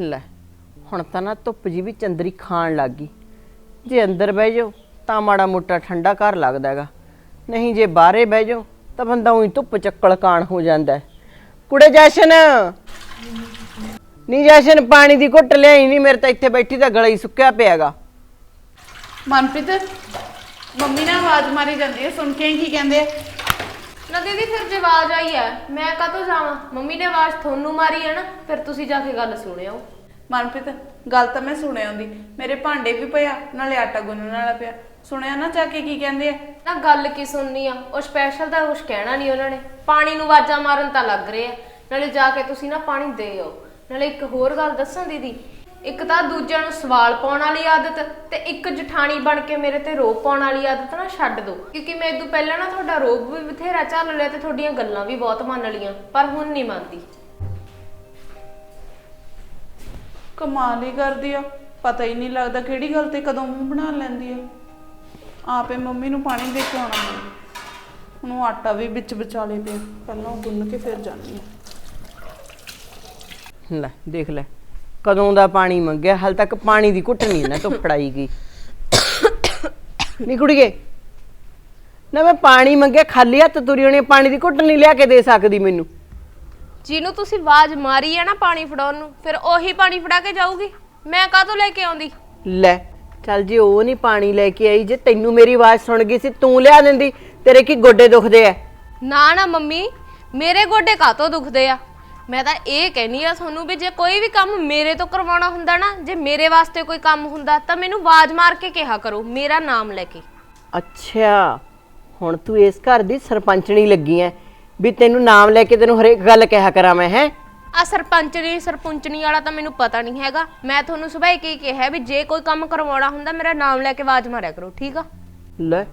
ਲੈ, ਹੁਣ ਤਾਂ ਨਾ ਧੁੱਪ ਜੀ ਵੀ ਚੰਦਰੀ ਖਾਣ ਲੱਗ ਗਈ। ਜੇ ਅੰਦਰ ਬਹਿ ਜਾਓ, ਤਾਂ ਮਾੜਾ ਮੋਟਾ ਠੰਡਾ ਘਰ ਲੱਗਦਾ ਹੈਗਾ। ਨਹੀਂ ਜੇ ਬਾਹਰੇ ਬਹਿ ਜਾਓ, ਤਾਂ ਬੰਦਾ ਉਹੀ ਧੁੱਪ ਚੱਕਲ ਕਾਣ ਹੋ ਜਾਂਦਾ ਕੁੜੇ ਜੈਸ਼ਨ! ਨਹੀਂ ਜੈਸ਼ਨ, ਪਾਣੀ ਦੀ ਘੁੱਟ ਲਿਆਈ ਨਹੀਂ ਮੇਰੇ ਤਾਂ ਇੱਥੇ ਬੈਠੀ ਤਾਂ ਗਲਾ ਹੀ ਸੁੱਕਿਆ ਪਿਆਗਾ ਮਨਪ੍ਰੀਤ, ਮੰਮੀ ਨਾਲ ਆਵਾਜ਼ ਮਾਰੀ ਜਾਂਦੀ ਹੈ, ਸੁਣ ਕੇ ਕੀ ਕਹਿੰਦੇ ਆ? ਨਾ ਦੀਦੀ ਫਿਰ ਜੇ ਆਵਾਜ਼ ਆਈ ਹੈ ਮੈਂ ਕਾਹਤੋਂ ਜਾਵਾਂ? ਮੰਮੀ ਨੇ ਆਵਾਜ਼ ਤੁਹਾਨੂੰ ਮਾਰੀ ਹੈ ਨਾ ਫਿਰ ਤੁਸੀਂ ਜਾ ਕੇ ਗੱਲ ਸੁਣਿਓ। ਮਨਪ੍ਰੀਤ ਗੱਲ ਤਾਂ ਮੈਂ ਸੁਣਿਆ ਹੁੰਦੀ। ਮੇਰੇ ਭਾਂਡੇ ਵੀ ਪਿਆ ਨਾਲੇ ਆਟਾ ਗੁੰਨਣ ਵਾਲਾ ਪਿਆ। ਸੁਣਿਆ ਨਾ ਜਾ ਕੇ ਕੀ ਕਹਿੰਦੇ ਆ? ਨਾ ਗੱਲ ਕੀ ਸੁਣਨੀ ਆ? ਉਹ ਸਪੈਸ਼ਲ ਤਾਂ ਕੁਝ ਕਹਿਣਾ ਨਹੀਂ ਉਹਨਾਂ ਨੇ। ਪਾਣੀ ਨੂੰ ਆਵਾਜ਼ਾਂ ਮਾਰਨ ਤਾਂ ਲੱਗ ਰਹੇ ਆ। ਨਾਲੇ ਜਾ ਕੇ ਤੁਸੀਂ ਨਾ ਪਾਣੀ ਦੇ ਆਓ ਨਾਲੇ ਇੱਕ ਹੋਰ ਗੱਲ ਦੱਸਾਂ ਦੀਦੀ? ਇੱਕ ਤਾਂ ਦੂਜਿਆਂ ਨੂੰ ਸਵਾਲ ਪਾਉਣ ਵਾਲੀ ਆਦਤ ਤੇ ਇੱਕ ਜਠਾਣੀ ਬਣ ਕੇ ਮੇਰੇ ਤੇ ਰੋਪ ਪਾਉਣ ਵਾਲੀ ਆਦਤ ਨਾ ਛੱਡ ਦਿਓ। ਕਿਉਂਕਿ ਮੈਂ ਇਦੋਂ ਪਹਿਲਾਂ ਨਾ ਤੁਹਾਡਾ ਰੋਪ ਵੀ ਬਥੇਰਾ ਝੱਲ ਲਿਆ ਤੇ ਤੁਹਾਡੀਆਂ ਗੱਲਾਂ ਵੀ ਬਹੁਤ ਮੰਨ ਲਈਆਂ ਪਰ ਹੁਣ ਨਹੀਂ ਮੰਨਦੀ। ਕਮਾਲ ਹੀ ਕਰਦੀ ਆ। ਪਤਾ ਹੀ ਨਹੀਂ ਲੱਗਦਾ ਕਿਹੜੀ ਗੱਲ ਤੇ ਕਦੋਂ ਮੂੰਹ ਬਣਾ ਲੈਂਦੀ ਆ। ਆਪੇ ਮੰਮੀ ਨੂੰ ਪਾਣੀ ਦੇ ਕੇ ਆਉਣਾ ਮੈਨੂੰ ਹੁਣ ਉਹ ਆਟਾ ਵੀ ਵਿੱਚ ਵਿਚਾਲੇ ਪਿਆ ਪਹਿਲਾਂ ਉਹ ਗੁੰਨ ਕੇ ਫਿਰ ਜਾਣੀ ਆ। ਲੈ ਦੇਖ ਲੈ। ਕਦੋਂ ਦਾ ਪਾਣੀ ਮੰਗਿਆ? ਹਾਲ ਤੱਕ ਪਾਣੀ ਦੀ ਘੁੱਟ ਨਹੀਂ ਨਾ ਤੋਂ ਫੜਾਈ ਗਈ। ਨੀ ਕੁੜੀਏ ਨਾ ਮੈਂ ਪਾਣੀ ਮੰਗਿਆ ਖਾਲੀ ਹੱਥ ਤੁਰੀ ਹੋਣੀ ਪਾਣੀ ਦੀ ਘੁੱਟ ਨਹੀਂ ਲਿਆ ਕੇ ਦੇ ਸਕਦੀ ਮੈਨੂੰ। ਜਿਹਨੂੰ ਤੁਸੀਂ ਆਵਾਜ਼ ਮਾਰੀ ਹੈ ਨਾ ਪਾਣੀ ਫੜਾਉਣ ਨੂੰ ਫਿਰ ਉਹੀ ਪਾਣੀ ਫੜਾ ਕੇ ਜਾਊਗੀ? ਮੈਂ ਕਾਹਤੋਂ ਲੈ ਕੇ ਆਉਂਦੀ? ਲੈ ਚੱਲ ਜੇ ਉਹ ਨਹੀਂ ਪਾਣੀ ਲੈ ਕੇ ਆਈ ਜੇ ਤੈਨੂੰ ਮੇਰੀ ਆਵਾਜ਼ ਸੁਣ ਗਈ ਸੀ ਤੂੰ ਲਿਆ ਦਿੰਦੀ ਤੇਰੇ ਕੀ ਗੋਡੇ ਦੁਖਦੇ ਐ ਨਾ ਨਾ ਮੰਮੀ ਮੇਰੇ ਗੋਡੇ ਕਾਹਤੋਂ ਦੁਖਦੇ ਆ? ਮੈਂ ਤਾਂ ਇਹ ਕਹਿਨੀ ਆ ਤੁਹਾਨੂੰ ਵੀ ਜੇ ਕੋਈ ਵੀ ਕੰਮ ਮੇਰੇ ਤੋਂ ਕਰਵਾਉਣਾ ਹੁੰਦਾ ਨਾ ਜੇ ਮੇਰੇ ਵਾਸਤੇ ਕੋਈ ਕੰਮ ਹੁੰਦਾ ਤਾਂ ਮੈਨੂੰ ਆਵਾਜ਼ ਮਾਰ ਕੇ ਕਿਹਾ ਕਰੋ ਮੇਰਾ ਨਾਮ ਲੈ ਕੇ। ਅੱਛਾ ਹੁਣ ਤੂੰ ਇਸ ਘਰ ਦੀ ਸਰਪੰਚਣੀ ਲੱਗੀ ਐ ਵੀ ਤੈਨੂੰ ਨਾਮ ਲੈ ਕੇ ਤੈਨੂੰ ਹਰੇਕ ਗੱਲ ਕਿਹਾ ਕਰਾਂ ਮੈਂ ਹੈ? ਆ ਸਰਪੰਚਣੀ ਸਰਪੰਚਣੀ ਵਾਲਾ ਤਾਂ ਮੈਨੂੰ ਪਤਾ ਨਹੀਂ ਹੈਗਾ। ਮੈਂ ਤੁਹਾਨੂੰ ਸੁਭਾਈ ਕੀ ਕਿਹਾ ਵੀ ਜੇ ਕੋਈ ਕੰਮ ਕਰਵਾਉਣਾ ਹੁੰਦਾ ਮੇਰਾ ਨਾਮ ਲੈ ਕੇ ਆਵਾਜ਼ ਮਾਰਿਆ ਕਰੋ ਠੀਕ ਆ? ਲੈ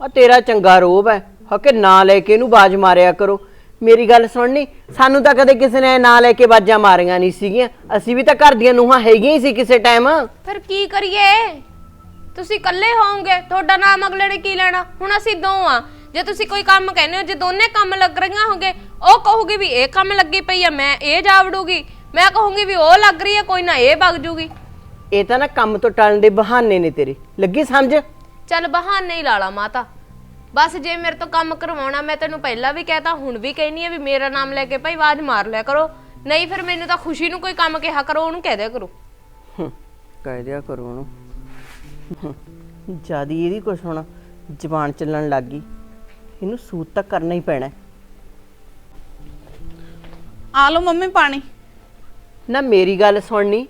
ਆ ਤੇਰਾ ਚੰਗਾ ਰੋਬ ਹੈ ਹਕੇ ਨਾਂ ਲੈ ਕੇ ਇਹਨੂੰ ਬਾਜ ਮਾਰਿਆ ਕਰੋ। ਮੇਰੀ ਗੱਲ ਸੁਣਨੀ ਸਾਨੂੰ ਤਾਂ ਕਦੇ ਕਿਸੇ ਨੇ ਨਾਂ ਲੈ ਕੇ ਬਾਜਾਂ ਮਾਰੀਆਂ ਨਹੀਂ ਸੀਗੀਆਂ। ਅਸੀਂ ਵੀ ਤਾਂ ਘਰ ਦੀਆਂ ਨੂੰਹਾਂ ਹੈਗੀਆਂ ਹੀ ਸੀ ਕਿਸੇ ਟਾਈਮ। ਫਿਰ ਕੀ ਕਰੀਏ? ਤੁਸੀਂ ਇਕੱਲੇ ਹੋਵੋਗੇ ਤੁਹਾਡਾ ਨਾਮ ਅਗਲੇ ਨੇ ਕੀ ਲੈਣਾ? ਹੁਣ ਅਸੀਂ ਦੋ ਆ। ਜੇ ਤੁਸੀਂ ਕੋਈ ਕੰਮ ਕਹਿੰਦੇ ਹੋ ਜੇ ਦੋਨੇ ਕੰਮ ਲੱਗ ਰਹੀਆਂ ਹੋਗੇ ਉਹ ਕਹੂਗੀ ਵੀ ਇਹ ਕੰਮ ਲੱਗੀ ਪਈ ਆ ਮੈਂ ਇਹ ਜਾਵੜੂਗੀ। ਮੈਂ ਕਹੂੰਗੀ ਵੀ ਉਹ ਲੱਗ ਰਹੀ ਆ ਕੋਈ ਨਾ ਇਹ ਵਗ ਜੂਗੀ। ਇਹ ਤਾਂ ਨਾ ਕੰਮ ਤੋਂ ਟਲਣ ਦੇ ਬਹਾਨੇ ਨੇ ਤੇਰੇ। ਲੱਗੀ ਸਮਝ? ਚੱਲ ਬਹਾਨੇ ਹੀ ਲਾ ਲਾ ਮਾਤਾ। ਬਸ ਜੇ ਮੇਰੇ ਤੋਂ ਕੰਮ ਕਰਵਾਉਣਾ ਮੈਂ ਤੈਨੂੰ ਪਹਿਲਾਂ ਵੀ ਕਹਿਤਾ ਹੁਣ ਵੀ ਕਹਿਨੀ ਆ ਵੀ ਮੇਰਾ ਨਾਮ ਲੈ ਕੇ ਭਾਈ ਆਵਾਜ਼ ਮਾਰ ਲਿਆ ਕਰੋ। ਨਹੀਂ ਫਿਰ ਮੈਨੂੰ ਤਾਂ ਖੁਸ਼ੀ ਨੂੰ ਕੋਈ ਕੰਮ ਕਿਹਾ ਕਰੋ ਉਹਨੂੰ ਕਹਿ ਦਿਆ ਕਰੋ। ਹੂੰ, ਕਹਿ ਦਿਆ ਕਰੋ ਉਹਨੂੰ। ਜਿਆਦੀ ਇਹਦੀ ਕੁਛ ਹੁਣ ਜ਼ਬਾਨ ਚੱਲਣ ਲੱਗ ਗਈ। ਇਹਨੂੰ ਸੂਤ ਤਾਂ ਕਰਨਾ ਹੀ ਪੈਣਾ। ਹੈ। ਆ ਲਓ ਮੰਮੀ ਪਾਣੀ। ਨਾ ਮੇਰੀ ਗੱਲ ਸੁਣਨੀ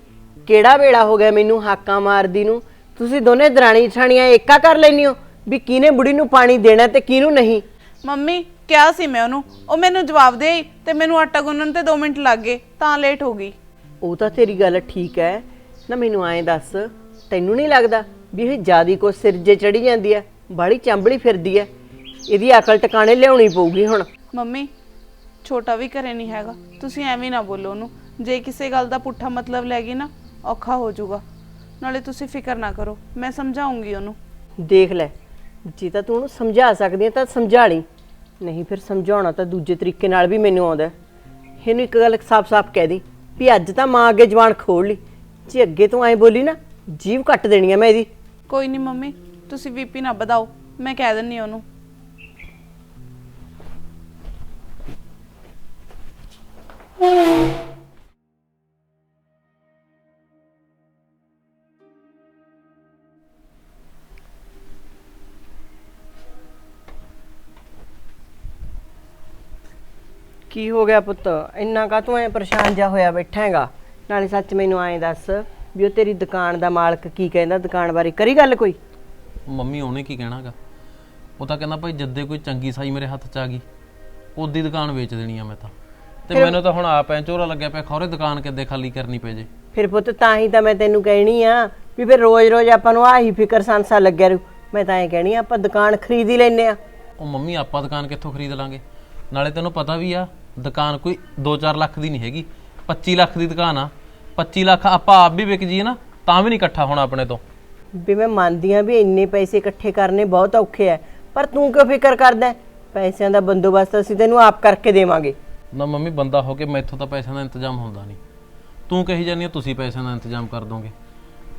ਕਿਹੜਾ ਵੇਲਾ ਹੋ ਗਿਆ ਮੈਨੂੰ ਹਾਕਾਂ ਮਾਰਦੀ ਨੂੰ? ਤੁਸੀਂ ਦੋਨੇ ਦਰਾਣੀ ਛਾਣੀਆਂ ਏਕਾ ਕਰ ਲੈਣੀ ਹੋ। ਵੀ ਕਿਹਨੇ ਬੁੜੀ ਨੂੰ ਪਾਣੀ ਦੇਣਾ ਤੇ ਕਿਹਨੂੰ ਨਹੀਂ? ਮੰਮੀ ਕਿਹਾ ਸੀ ਮੈਂ ਉਹਨੂੰ। ਉਹ ਮੈਨੂੰ ਜਵਾਬ ਦੇ ਆਈ ਤੇ ਮੈਨੂੰ ਆਟਾ ਗੁੰਨਣ ਤੇ 2 ਮਿੰਟ ਲੱਗ ਗਏ ਤਾਂ ਲੇਟ ਹੋ ਗਈ। ਉਹ ਤਾਂ ਤੇਰੀ ਗੱਲ ਠੀਕ ਹੈ ਨਾ ਮੈਨੂੰ ਐਂ ਦੱਸ ਤੈਨੂੰ ਨਹੀਂ ਲੱਗਦਾ ਵੀ ਇਹ ਜਿਆਦੀ ਕੋ ਸਿਰ ਜੇ ਚੜੀ ਜਾਂਦੀ ਹੈ ਬਾੜੀ ਚੰਬੜੀ ਫਿਰਦੀ ਹੈ ਇਹਦੀ ਅਕਲ ਟਿਕਾਣੇ ਲਿਆਉਣੀ ਪਊਗੀ ਹੁਣ। ਮੰਮੀ ਛੋਟਾ ਵੀ ਘਰੇ ਨਹੀਂ ਹੈਗਾ ਤੁਸੀਂ ਐਵੇਂ ਨਾ ਬੋਲੋ ਉਹਨੂੰ। ਜੇ ਕਿਸੇ ਗੱਲ ਦਾ ਪੁੱਠਾ ਮਤਲਬ ਲੈ ਗਈ ਨਾ ਔਖਾ ਹੋ ਜਾਊਗਾ। ਨਾਲੇ ਤੁਸੀਂ ਫਿਕਰ ਨਾ ਕਰੋ ਮੈਂ ਸਮਝਾਉਂਗੀ ਉਹਨੂੰ। ਦੇਖ ਲੈ ਜੇ ਤਾਂ ਤੂੰ ਉਹਨੂੰ ਸਮਝਾ ਸਕਦੀ ਹੈ ਤਾਂ ਸਮਝਾ ਲਈ। ਨਹੀਂ ਫਿਰ ਸਮਝਾਉਣਾ ਤਾਂ ਦੂਜੇ ਤਰੀਕੇ ਨਾਲ ਵੀ ਮੈਨੂੰ ਆਉਂਦਾ ਹੈ। ਇਹਨੂੰ ਇੱਕ ਗੱਲ ਸਾਫ਼-ਸਾਫ਼ ਕਹਿ ਦੀ ਵੀ ਅੱਜ ਤਾਂ ਮਾਂ ਅੱਗੇ ਜਵਾਨ ਖੋਲ ਲਈ। ਜੇ ਅੱਗੇ ਤੋਂ ਐਂ ਬੋਲੀ ਨਾ ਜੀਵ ਕੱਟ ਦੇਣੀ ਆ ਮੈਂ ਇਹਦੀ। ਕੋਈ ਨਹੀਂ ਮੰਮੀ, ਤੁਸੀਂ ਵੀਪੀ ਨਾ ਵਧਾਓ, ਮੈਂ ਕਹਿ ਦਿੰਨੀ ਉਹਨੂੰ। ਕੀ ਹੋ ਗਿਆ ਪੁੱਤ? ਇੰਨਾ ਕਾ ਤੂੰ ਐ ਪਰੇਸ਼ਾਨ ਜਾ ਹੋਇਆ ਬੈਠਾ ਹੈਗਾ ਨਾਲੇ ਸੱਚ ਮੈਨੂੰ ਐਂ ਦੱਸ ਵੀ ਉਹ ਤੇਰੀ ਦੁਕਾਨ ਦਾ ਮਾਲਕ ਕੀ ਕਹਿੰਦਾ? ਦੁਕਾਨ ਬਾਰੇ ਕਰੀ ਗੱਲ ਕੋਈ? ਮੰਮੀ ਉਹਨੇ ਕੀ ਕਹਿਣਾਗਾ? ਉਹ ਤਾਂ ਕਹਿੰਦਾ ਭਾਈ ਜੱਦੇ ਕੋਈ ਚੰਗੀ ਸਾਈ ਮੇਰੇ ਹੱਥ 'ਚ ਆ ਗਈ। ਉਹਦੀ ਦੁਕਾਨ ਵੇਚ ਦੇਣੀ ਆ ਮੈਂ ਤਾਂ। ਤੇ ਮੈਨੂੰ ਤਾਂ ਹੁਣ ਆਪ ਐ ਝੋਰਾ ਲੱਗਿਆ ਪਿਆ ਖੌਰੇ ਦੁਕਾਨ ਕਿੱਦੇ ਖਾਲੀ ਕਰਨੀ ਪੈ ਜੇ? ਫਿਰ ਪੁੱਤ ਤਾਂ ਹੀ ਤਾਂ ਮੈਂ ਤੈਨੂੰ ਕਹਿਣੀ ਆ ਵੀ ਫਿਰ ਰੋਜ਼-ਰੋਜ਼ ਆਪਾਂ ਨੂੰ ਆਹੀ ਫਿਕਰ ਸੰਸਾ ਲੱਗਿਆ ਰੂ ਮੈਂ ਤਾਂ ਐਂ ਕਹਿਣੀ ਆ ਆਪਾਂ ਦੁਕਾਨ ਖਰੀਦ ਹੀ ਲੈਨੇ ਆ। ਉਹ ਮੰਮੀ ਆਪਾਂ ਦੁਕਾਨ ਕਿੱਥੋਂ ਖਰੀਦ ਲਾਂਗੇ? ਨਾਲੇ ਤੈਨੂੰ ਪਤਾ ਵੀ ਆ ਦੁਕਾਨ ਕੋਈ 2-4 ਲੱਖ ਦੀ ਨਹੀਂ ਹੈਗੀ। 25 ਲੱਖ ਦੀ ਦੁਕਾਨ ਆ। 25 ਲੱਖ ਆਪਾਂ ਆਪ ਵੀ ਵਿਕ ਜੀਏ ਨਾ ਤਾਂ ਵੀ ਨਹੀਂ ਇਕੱਠਾ ਹੋਣਾ ਆਪਣੇ ਤੋਂ। ਵੀ ਮੈਂ ਮੰਨਦੀ ਆ ਵੀ ਇੰਨੇ ਪੈਸੇ ਇਕੱਠੇ ਕਰਨੇ ਬਹੁਤ ਔਖੇ ਆ ਪਰ ਤੂੰ ਕਿਉਂ ਫਿਕਰ ਕਰਦਾ? ਪੈਸਿਆਂ ਦਾ ਬੰਦੋਬਸਤ ਅਸੀਂ ਤੈਨੂੰ ਆਪ ਕਰਕੇ ਦੇਵਾਂਗੇ। ਨਾ ਮੰਮੀ ਬੰਦਾ ਹੋ ਕੇ ਮੈਥੋਂ ਤਾਂ ਪੈਸਿਆਂ ਦਾ ਇੰਤਜ਼ਾਮ ਹੁੰਦਾ ਨਹੀਂ। ਤੂੰ ਕਹੀ ਜਾਂਦੀ ਆ ਤੁਸੀਂ ਪੈਸਿਆਂ ਦਾ ਇੰਤਜ਼ਾਮ ਕਰ ਦੋਗੇ।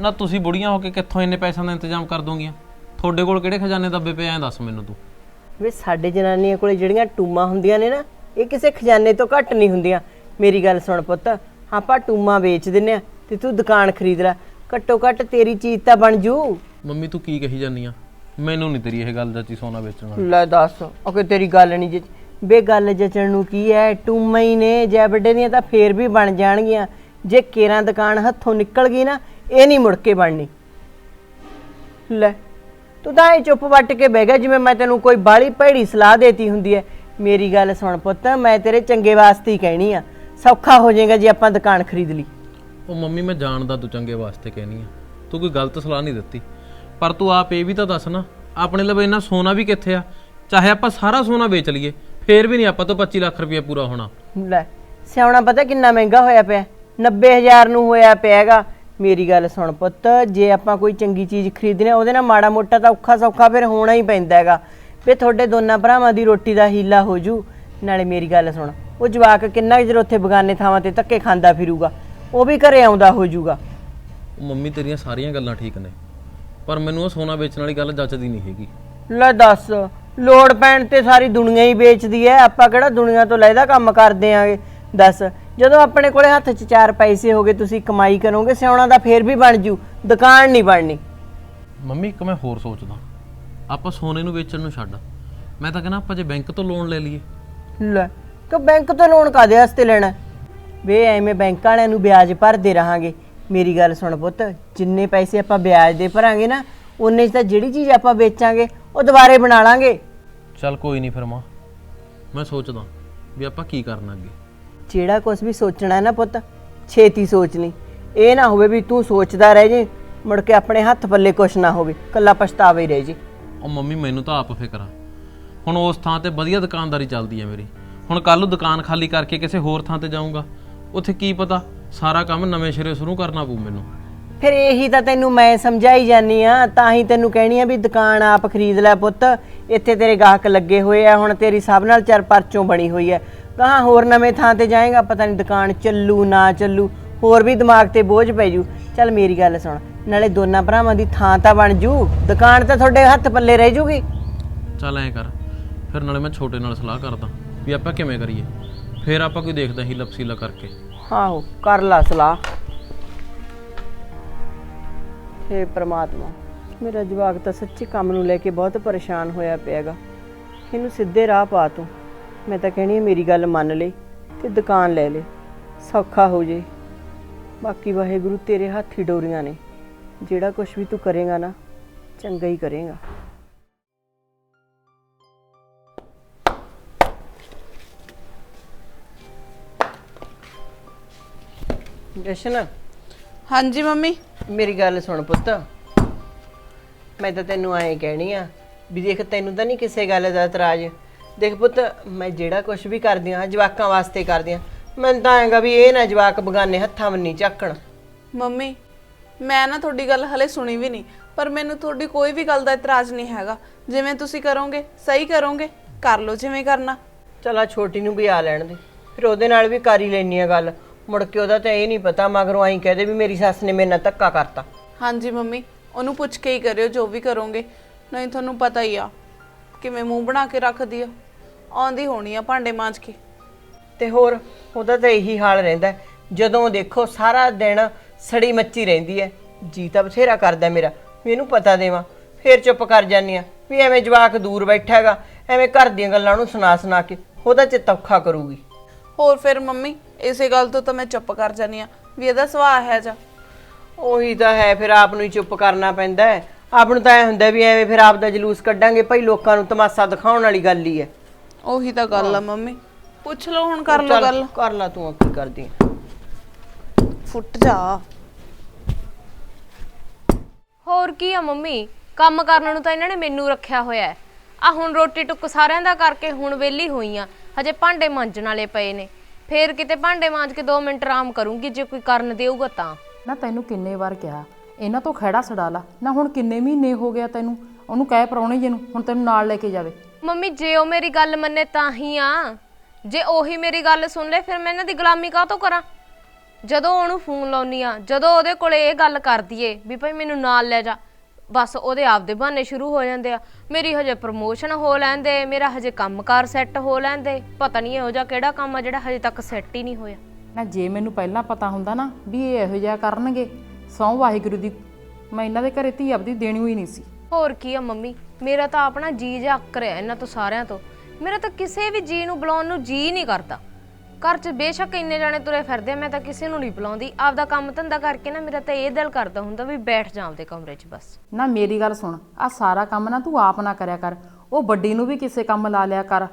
ਨਾ ਤੁਸੀਂ ਬੁੜੀਆਂ ਹੋ ਕੇ ਕਿੱਥੋਂ ਇੰਨੇ ਪੈਸਿਆਂ ਦਾ ਇੰਤਜ਼ਾਮ ਕਰ ਦੋਗੀਆਂ? ਤੁਹਾਡੇ ਕੋਲ ਕਿਹੜੇ ਖਜ਼ਾਨੇ ਦੱਬੇ ਪਏ ਐਂ ਦੱਸ ਮੈਨੂੰ ਤੂੰ। ਵੇ ਸਾਡੇ ਜਨਾਨੀਆਂ ਕੋਲੇ ਜਿਹੜੀਆਂ ਟੂਮਾਂ ਹੁੰਦੀਆਂ ਨੇ ਨਾ ਇਹ ਕਿਸੇ ਖਜ਼ਾਨੇ ਤੋਂ ਘੱਟ ਨਹੀਂ ਹੁੰਦੀਆਂ। ਮੇਰੀ ਗੱਲ ਸੁਣ ਪੁੱਤ ਆਪਾਂ ਟੂਮਾਂ ਵੇਚ ਦਿੰਨੇ ਆ ਤੇ ਤੂੰ ਦੁਕਾਨ ਖਰੀਦ ਲੈ। ਘੱਟੋ ਘੱਟ ਤੇਰੀ ਚੀਜ਼ ਤਾਂ ਬਣ ਜੂ। ਮੰਮੀ ਤੂੰ ਕੀ ਕਹੀ ਜਾਂਦੀ ਆ? ਮੈਨੂੰ ਨਹੀਂ ਤੇਰੀ ਇਹ ਗੱਲ ਜੱਚੀ ਸੋਨਾ ਵੇਚਣ ਵਾਲੀ। ਲੈ ਦੱਸ ਓਕੇ ਤੇਰੀ ਗੱਲ ਨਹੀਂ ਜੇ ਬੇ ਗੱਲ ਜਚਣ ਨੂੰ ਕੀ ਹੈ ਟੂਮਾਂ ਹੀ ਨੇ ਜੈ ਵੱਡੇ ਦੀਆਂ ਤਾਂ ਫੇਰ ਵੀ ਬਣ ਜਾਣਗੀਆਂ। ਜੇ ਕੇਰਾਂ ਦੁਕਾਨ ਹੱਥੋਂ ਨਿਕਲ ਗਈ ਨਾ ਇਹ ਨਹੀਂ ਮੁੜ ਕੇ ਬਣਨੀ। ਲੈ। ਤੂੰ ਤਾਂ ਇਹ ਚੁੱਪ ਵੱਟ ਕੇ ਬਹਿ ਗਿਆ ਜਿਵੇਂ ਮੈਂ ਤੈਨੂੰ ਕੋਈ ਬਾਲੀ ਭੈੜੀ ਸਲਾਹ ਦੇਤੀ ਹੁੰਦੀ ਹੈ ਮੇਰੀ ਗੱਲ ਸੁਣ ਪੁੱਤ ਮੈਂ ਤੇਰੇ ਚੰਗੇ ਵਾਸਤੇ ਹੀ ਕਹਿਣੀ ਆ। ਸੌਖਾ ਹੋ ਜਾਏਗਾ ਜੇ ਆਪਾਂ ਦੁਕਾਨ ਖਰੀਦ ਲਈ। ਉਹ ਮੰਮੀ ਮੈਂ ਜਾਣਦਾ ਤੂੰ ਚੰਗੇ ਵਾਸਤੇ ਕਹਿਨੀ ਆ। ਤੂੰ ਕੋਈ ਗਲਤ ਸਲਾਹ ਨਹੀਂ ਦਿੱਤੀ। ਪਰ ਤੂੰ ਆਪ ਇਹ ਵੀ ਤਾਂ ਦੱਸ ਨਾ ਆਪਣੇ ਲਈ ਇੰਨਾ ਸੋਨਾ ਵੀ ਕਿੱਥੇ ਆ? ਚਾਹੇ ਆਪਾਂ ਸਾਰਾ ਸੋਨਾ ਵੇਚ ਲਈਏ ਫੇਰ ਵੀ ਨਹੀਂ ਆਪਾਂ ਤੋਂ 25 ਲੱਖ ਰੁਪਏ ਪੂਰਾ ਹੋਣਾ। ਲੈ ਸਿਆਉਣਾ ਪਤਾ ਕਿੰਨਾ ਮਹਿੰਗਾ ਹੋਇਆ ਪਿਆ। 90000 ਨੂੰ ਹੋਇਆ ਪਿਆਗਾ ਮੇਰੀ ਗੱਲ ਸੁਣ ਪੁੱਤ ਜੇ ਆਪਾਂ ਕੋਈ ਚੰਗੀ ਚੀਜ਼ ਖਰੀਦਣੀ ਆ, ਉਹਦੇ ਨਾਲ ਮਾੜਾ ਮੋਟਾ ਤਾਂ ਔਖਾ ਸੌਖਾ ਫਿਰ ਹੋਣਾ ਹੀ ਪੈਂਦਾ ਹੈਗਾ। ਵੀ ਤੁਹਾਡੇ ਦੋਨਾਂ ਭਰਾਵਾਂ ਦੀ ਰੋਟੀ ਦਾ ਹੀਲਾ ਹੋ ਜੂ। ਨਾਲੇ ਮੇਰੀ ਗੱਲ ਸੁਣ ਉਹ ਜਵਾਕ ਕਿੰਨਾ ਕੁ ਚਿਰ ਉੱਥੇ ਬਗਾਨੇ ਥਾਵਾਂ ਤੇ ਧੱਕੇ ਖਾਂਦਾ ਫਿਰੂਗਾ ਉਹ ਵੀ ਘਰੇ ਆਉਂਦਾ ਹੋ ਜੂਗਾ। ਉਹ ਮੰਮੀ ਤੇਰੀਆਂ ਸਾਰੀਆਂ ਗੱਲਾਂ ਠੀਕ ਨੇ ਪਰ ਮੈਨੂੰ ਉਹ ਸੋਨਾ ਵੇਚਣ ਵਾਲੀ ਗੱਲ ਜੱਚਦੀ ਨਹੀਂ ਹੈਗੀ। ਲੈ ਦੱਸ ਲੋੜ ਪੈਣ ਤੇ ਸਾਰੀ ਦੁਨੀਆ ਹੀ ਵੇਚਦੀ ਐ ਆਪਾਂ ਕਿਹੜਾ ਦੁਨੀਆ ਤੋਂ ਲੈਦਾ ਕੰਮ ਕਰਦੇ ਆਂਗੇ? ਦੱਸ ਜਦੋਂ ਆਪਣੇ ਕੋਲੇ ਹੱਥ 'ਚ ਚਾਰ ਪੈਸੇ ਹੋਗੇ ਤੁਸੀਂ ਕਮਾਈ ਕਰੋਗੇ ਸਿਆਉਣਾ ਦਾ ਫੇਰ ਵੀ ਬਣ ਜੂ ਦੁਕਾਨ ਨਹੀਂ ਬਣਨੀ। ਮੰਮੀ ਇੱਕ ਮੈਂ ਹੋਰ ਸੋਚਦਾ। ਆਪਾਂ ਸੋਨੇ ਨੂੰ ਵੇਚਣ ਨੂੰ ਛੱਡ ਮੈਂ ਤਾਂ ਕਹਿੰਦਾ ਆਪਾਂ ਜੇ ਬੈਂਕ ਤੋਂ ਲੋਨ ਲੈ ਲਈਏ। ਲੈ ਕਿ ਬੈਂਕ ਤੋਂ ਲੋਨ ਕਾਦੇ ਵਾਸਤੇ ਲੈਣਾ? ਵੇ ਐਵੇਂ ਬੈਂਕ ਵਾਲਿਆਂ ਨੂੰ ਵਿਆਜ ਭਰਦੇ ਰਹਾਂਗੇ। ਮੇਰੀ ਗੱਲ ਸੁਣ ਪੁੱਤ ਜਿੰਨੇ ਪੈਸੇ ਆਪਾਂ ਵਿਆਜ ਦੇ ਭਰਾਂਗੇ ਨਾ ਉਨੇ 'ਚ ਤਾਂ ਜਿਹੜੀ ਚੀਜ਼ ਆਪਾਂ ਵੇਚਾਂਗੇ ਉਹ ਦੁਬਾਰੇ ਬਣਾ ਲਾਂਗੇ। ਚੱਲ ਕੋਈ ਨਹੀਂ ਫਿਰ ਮਾਂ। ਮੈਂ ਸੋਚਦਾ ਵੀ ਆਪਾਂ ਕੀ ਕਰਨਾ ਅੱਗੇ। ਜਿਹੜਾ ਕੁਝ ਵੀ ਸੋਚਣਾ ਹੈ ਨਾ ਪੁੱਤ ਛੇਤੀ ਸੋਚ ਲਈ। ਇਹ ਨਾ ਹੋਵੇ ਵੀ ਤੂੰ ਸੋਚਦਾ ਰਹਿ ਜੇ ਮੁੜ ਕੇ ਆਪਣੇ ਹੱਥ ਪੱਲੇ ਕੁਛ ਨਾ ਹੋਵੇ ਕੱਲਾ ਪਛਤਾਵਾ ਹੀ ਰਹਿ ਜੇ। ਉਹ ਮੰਮੀ ਮੈਨੂੰ ਤਾਂ ਆਪ ਫਿਕਰ ਆ। ਹੁਣ ਉਸ ਥਾਂ ਤੇ ਵਧੀਆ ਦੁਕਾਨਦਾਰੀ ਚੱਲਦੀ ਹੈ ਮੇਰੀ। ਹੁਣ ਕੱਲ ਨੂੰ ਦੁਕਾਨ ਖਾਲੀ ਕਰਕੇ ਕਿਸੇ ਹੋਰ ਥਾਂ ਤੇ ਜਾਊਂਗਾ। ਉੱਥੇ ਕੀ ਪਤਾ ਸਾਰਾ ਕੰਮ ਨਵੇਂ ਸਿਰੇ ਸ਼ੁਰੂ ਕਰਨਾ ਪਊ ਮੈਨੂੰ। ਫਿਰ ਇਹੀ ਤਾਂ ਤੈਨੂੰ ਮੈਂ ਸਮਝਾਈ ਜਾਨੀ ਆ ਤਾਂ ਹੀ ਤੈਨੂੰ ਕਹਿਣੀ ਆ ਵੀ ਦੁਕਾਨ ਆਪ ਖਰੀਦ ਲੈ ਪੁੱਤ। ਇੱਥੇ ਤੇਰੇ ਗਾਹਕ ਲੱਗੇ ਹੋਏ ਆ ਹੁਣ ਤੇਰੀ ਸਭ ਨਾਲ ਚਰ ਪਰਚੋਂ ਬਣੀ ਹੋਈ ਹੈ ਕਹਾਂ ਹੋਰ ਨਵੇਂ ਥਾਂ ਤੇ ਜਾਏਗਾ ਪਤਾ ਨਹੀਂ ਦੁਕਾਨ ਚੱਲੂ ਨਾ ਚੱਲੂ ਹੋਰ ਵੀ ਦਿਮਾਗ ਤੇ ਬੋਝ ਪੈ ਜੂ। ਚੱਲ ਮੇਰੀ ਗੱਲ ਸੁਣ ਨਾਲੇ ਦੋਨਾਂ ਭਰਾਵਾਂ ਦੀ ਥਾਂ ਤਾਂ ਬਣ ਜੂ ਦੁਕਾਨ ਤਾਂ ਤੁਹਾਡੇ ਹੱਥ ਪੱਲੇ ਰਹਿ ਜੂਗੀ। ਚੱਲ ਐਂ ਕਰ ਫਿਰ ਨਾਲੇ ਮੈਂ ਛੋਟੇ ਨਾਲ ਸਲਾਹ ਕਰਦਾ ਵੀ ਆਪਾਂ ਕਿਵੇਂ ਕਰੀਏ। ਫਿਰ ਆਪਾਂ ਕੋਈ ਦੇਖਦਾ ਹੀ ਲਪਸੀਲਾ ਕਰਕੇ। ਆਹੋ ਕਰ ਲਾ ਸਲਾਹ। ਹੇ ਪ੍ਰਮਾਤਮਾ ਮੇਰਾ ਜਵਾਕ ਤਾਂ ਸੱਚੀ ਕੰਮ ਨੂੰ ਲੈ ਕੇ ਬਹੁਤ ਪਰੇਸ਼ਾਨ ਹੋਇਆ ਪਿਆਗਾ। ਇਹਨੂੰ ਸਿੱਧੇ ਰਾਹ ਪਾ ਤੂੰ। ਮੈਂ ਤਾਂ ਕਹਿਣੀ ਆ ਮੇਰੀ ਗੱਲ ਮੰਨ ਲੈ ਤੇ ਦੁਕਾਨ ਲੈ ਲੈ। ਸੌਖਾ ਹੋ ਜੇ। ਬਾਕੀ ਵਾਹਿਗੁਰੂ ਤੇਰੇ ਹੱਥ ਹੀ ਡੋਰੀਆਂ ਨੇ। ਜਿਹੜਾ ਕੁਝ ਵੀ ਤੂੰ ਕਰੇਗਾ ਨਾ ਚੰਗਾ ਹੀ ਕਰੇਗਾ। ਜਸ਼ਨ ਹਾਂਜੀ ਮੰਮੀ। ਮੇਰੀ ਗੱਲ ਸੁਣ ਪੁੱਤ। ਮੈਂ ਤਾਂ ਤੈਨੂੰ ਐਂ ਕਹਿਣੀ ਆ ਵੀ ਦੇਖ ਤੈਨੂੰ ਤਾਂ ਨਹੀਂ ਕਿਸੇ ਗੱਲ ਦਾ ਇਤਰਾਜ਼। ਦੇਖ ਪੁੱਤ ਮੈਂ ਜਿਹੜਾ ਕੁਝ ਵੀ ਕਰਦੀ ਆ ਜਵਾਕਾਂ ਵਾਸਤੇ ਕਰਦੀ ਆ ਮੈਨੂੰ ਤਾਂ ਆਏਗਾ ਵੀ ਇਹ ਨਾ ਜਵਾਕ ਬਗਾਨੇ ਹੱਥਾਂ ਵੰਨੀ ਚੱਕਣ ਮੰਮੀ ਮੈਂ ਨਾ ਤੁਹਾਡੀ ਗੱਲ ਹਲੇ ਸੁਣੀ ਵੀ ਨਹੀਂ ਪਰ ਮੈਨੂੰ ਤੁਹਾਡੀ ਕੋਈ ਵੀ ਗੱਲ ਦਾ ਇਤਰਾਜ਼ ਨਹੀਂ ਹੈਗਾ। ਜਿਵੇਂ ਤੁਸੀਂ ਕਰੋਗੇ ਸਹੀ ਕਰੋਗੇ ਕਰ ਲਓ ਜਿਵੇਂ ਕਰਨਾ। ਚਲਾ ਛੋਟੀ ਨੂੰ ਵੀ ਆ ਲੈਣ ਦੇ। ਫਿਰ ਉਹਦੇ ਨਾਲ ਵੀ ਕਰ ਹੀ ਲੈਣੀ ਆ ਗੱਲ। ਮੁੜ ਕੇ ਉਹਦਾ ਤਾਂ ਇਹ ਨਹੀਂ ਪਤਾ ਮਗਰੋਂ ਐਂ ਕਹਦੇ ਵੀ ਮੇਰੀ ਸੱਸ ਨੇ ਮੇਰੇ ਨਾਲ ਧੱਕਾ ਕਰਤਾ। ਹਾਂਜੀ ਮੰਮੀ ਉਹਨੂੰ ਪੁੱਛ ਕੇ ਹੀ ਕਰਿਓ ਜੋ ਵੀ ਕਰੋਗੇ। ਨਹੀਂ ਤੁਹਾਨੂੰ ਪਤਾ ਹੀ ਆ ਕਿਵੇਂ ਮੂੰਹ ਬਣਾ ਕੇ ਰੱਖਦੀ ਆ। ਆਉਂਦੀ ਹੋਣੀ ਆ ਭਾਂਡੇ ਮਾਂਜ ਕੇ। ਤੇ ਹੋਰ ਉਹਦਾ ਤਾਂ ਇਹੀ ਹਾਲ ਰਹਿੰਦਾ ਹੈ। ਜਦੋਂ ਦੇਖੋ ਸਾਰਾ ਦਿਨ ਸੜੀ ਮੱਚੀ ਰਹਿੰਦੀ ਹੈ। ਜੀ ਤਾਂ ਬਥੇਰਾ ਕਰਦਾ ਮੇਰਾ ਵੀ ਇਹਨੂੰ ਪਤਾ ਦੇਵਾਂ। ਫੇਰ ਚੁੱਪ ਕਰ ਜਾਂਦੀ ਆ ਵੀ ਐਵੇਂ ਜਵਾਕ ਦੂਰ ਬੈਠਾ ਹੈਗਾ ਐਵੇਂ ਘਰ ਦੀਆਂ ਗੱਲਾਂ ਨੂੰ ਸੁਣਾ ਸੁਣਾ ਕੇ ਉਹਦਾ ਚਿੱਤ ਔਖਾ ਕਰੂਗੀ। ਹੋਰ ਫਿਰ ਮੰਮੀ ਇਸੇ ਗੱਲ ਤੋਂ ਤਾਂ ਮੈਂ ਚੁੱਪ ਕਰ ਜਾਨੀ ਆ ਵੀ ਇਹਦਾ ਸੁਭਾਅ ਹੈ ਜਾ। ਉਹੀ ਤਾਂ ਹੈ ਫਿਰ ਆਪ ਨੂੰ ਹੀ ਚੁੱਪ ਕਰਨਾ ਪੈਂਦਾ ਹੈ। ਆਪ ਨੂੰ ਤਾਂ ਐ ਹੁੰਦਾ ਵੀ ਐਵੇਂ ਫਿਰ ਆਪ ਦਾ ਜਲੂਸ ਕੱਢਾਂਗੇ ਭਾਈ ਲੋਕਾਂ ਨੂੰ ਤਮਾਸ਼ਾ ਦਿਖਾਉਣ ਵਾਲੀ ਗੱਲ ਹੀ ਹੈ। ਉਹੀ ਤਾਂ ਗੱਲ ਆ ਮੰਮੀ। ਪੁੱਛ ਲਓ ਹੁਣ ਕਰ ਲਓ ਚੱਲ, ਗੱਲ। ਕਰ ਲਾ ਤੂੰ ਕੀ ਕਰਦੀ ਹੈ ਫੁੱਟ ਜਾ। ਹੋਰ ਕੀ ਆ ਮੰਮੀ? ਕੰਮ ਕਰਨ ਨੂੰ ਤਾਂ ਇਹਨਾਂ ਨੇ ਮੈਨੂੰ ਰੱਖਿਆ ਹੋਇਆ ਹੈ। ਆ ਹੁਣ ਰੋਟੀ ਟੁੱਕ ਸਾਰਿਆਂ ਦਾ ਕਰਕੇ ਹੁਣ ਵਿਹਲੀ ਹੋਈ ਆ। ਹਜੇ ਭਾਂਡੇ ਮਾਂਜਣ ਵਾਲੇ ਪਏ ਨੇ। ਫੇਰ ਕਿਤੇ ਭਾਂਡੇ ਮਾਂਜ ਕੇ 2 ਮਿੰਟ ਆਰਾਮ ਕਰੂੰਗੀ ਜੇ ਕੋਈ ਕਰਨ ਦੇਊਗਾ ਤਾਂ। ਨਾ ਤੈਨੂੰ ਕਿੰਨੇ ਵਾਰ ਕਿਹਾ ਇਹਨਾਂ ਤੋਂ ਖਹਿੜਾ ਛਡਾ ਲਾ। ਨਾ ਹੁਣ ਕਿੰਨੇ ਮਹੀਨੇ ਹੋ ਗਿਆ ਤੈਨੂੰ। ਉਹਨੂੰ ਕਹਿ ਪਰਾਉਣੇ ਜੀ ਨੂੰ ਹੁਣ ਤੈਨੂੰ ਨਾਲ ਲੈ ਕੇ ਜਾਵੇ। ਮੰਮੀ, ਜੇ ਉਹ ਮੇਰੀ ਗੱਲ ਮੰਨੇ ਤਾਂ ਹੀ ਆ। ਜੇ ਉਹੀ ਮੇਰੀ ਗੱਲ ਸੁਣ ਲੈ, ਫਿਰ ਮੈਂ ਇਹਨਾਂ ਦੀ ਗੁਲਾਮੀ ਕਾਹ ਤੋਂ ਕਰਾਂ? ਜਦੋਂ ਉਹਨੂੰ ਫੋਨ ਲਾਉਣੀ ਆ, ਜਦੋਂ ਉਹਦੇ ਕੋਲੇ ਇਹ ਗੱਲ ਕਰਦੀ ਏ ਵੀ ਭਾਈ ਮੈਨੂੰ ਨਾਲ ਲੈ ਜਾ, ਬਸ ਉਹਦੇ ਆਪਦੇ ਬਹਾਨੇ ਸ਼ੁਰੂ ਹੋ ਜਾਂਦੇ ਆ। ਮੇਰੀ ਹਜੇ ਪ੍ਰਮੋਸ਼ਨ ਹੋ ਲੈਂਦੇ, ਮੇਰਾ ਹਜੇ ਕੰਮਕਾਰ ਸੈੱਟ ਹੋ ਲੈਂਦੇ। ਪਤਾ ਨਹੀਂ ਇਹੋ ਜਿਹਾ ਕਿਹੜਾ ਕੰਮ ਆ ਜਿਹੜਾ ਹਜੇ ਤੱਕ ਸੈੱਟ ਹੀ ਨਹੀਂ ਹੋਇਆ। ਨਾ, ਜੇ ਮੈਨੂੰ ਪਹਿਲਾਂ ਪਤਾ ਹੁੰਦਾ ਨਾ ਵੀ ਇਹ ਇਹੋ ਜਿਹਾ ਕਰਨਗੇ ਸੌ ਵਾਹਿਗੁਰੂ ਦੀ, ਮੈਂ ਇਹਨਾਂ ਦੇ ਘਰੇ ਧੀ ਆਪਦੀ ਦੇਣੀ ਹੋਈ ਨਹੀਂ ਸੀ। ਹੋਰ ਕੀ ਆ ਮੰਮੀ? ਮੇਰਾ ਤਾਂ ਆਪਣਾ ਜੀ ਜਾ ਰਿਹਾ ਇਹਨਾਂ ਤੋਂ ਸਾਰਿਆਂ ਤੋਂ। ਮੇਰਾ ਤਾਂ ਕਿਸੇ ਵੀ ਜੀ ਨੂੰ ਬੁਲਾਉਣ ਨੂੰ ਜੀ ਨਹੀਂ ਕਰਦਾ। ਘਰ 'ਚ ਬੇਸ਼ੱਕ ਇੰਨੇ ਜਾਣੇ ਤੁਰੇ ਫਿਰਦੇ ਆ, ਮੈਂ ਤਾਂ ਕਿਸੇ ਨੂੰ ਨਹੀਂ ਬੁਲਾਉਂਦੀ। ਆਪਦਾ ਕੰਮ ਧੰਦਾ ਕਰਕੇ ਨਾ ਮੇਰਾ ਤਾਂ ਇਹ ਦਿਲ ਕਰਦਾ ਹੁੰਦਾ ਵੀ ਬੈਠ ਜਾ ਆਪਦੇ ਕਮਰੇ 'ਚ ਬਸ। ਨਾ ਮੇਰੀ ਗੱਲ ਸੁਣ ਆ ਸਾਰਾ ਕੰਮ ਨਾ ਤੂੰ ਆਪ ਨਾ ਕਰਿਆ ਕਰ। ਉਹ ਵੱਡੀ ਨੂੰ ਵੀ ਕਿਸੇ ਕੰਮ ਲਾ ਲਿਆ ਕਰ।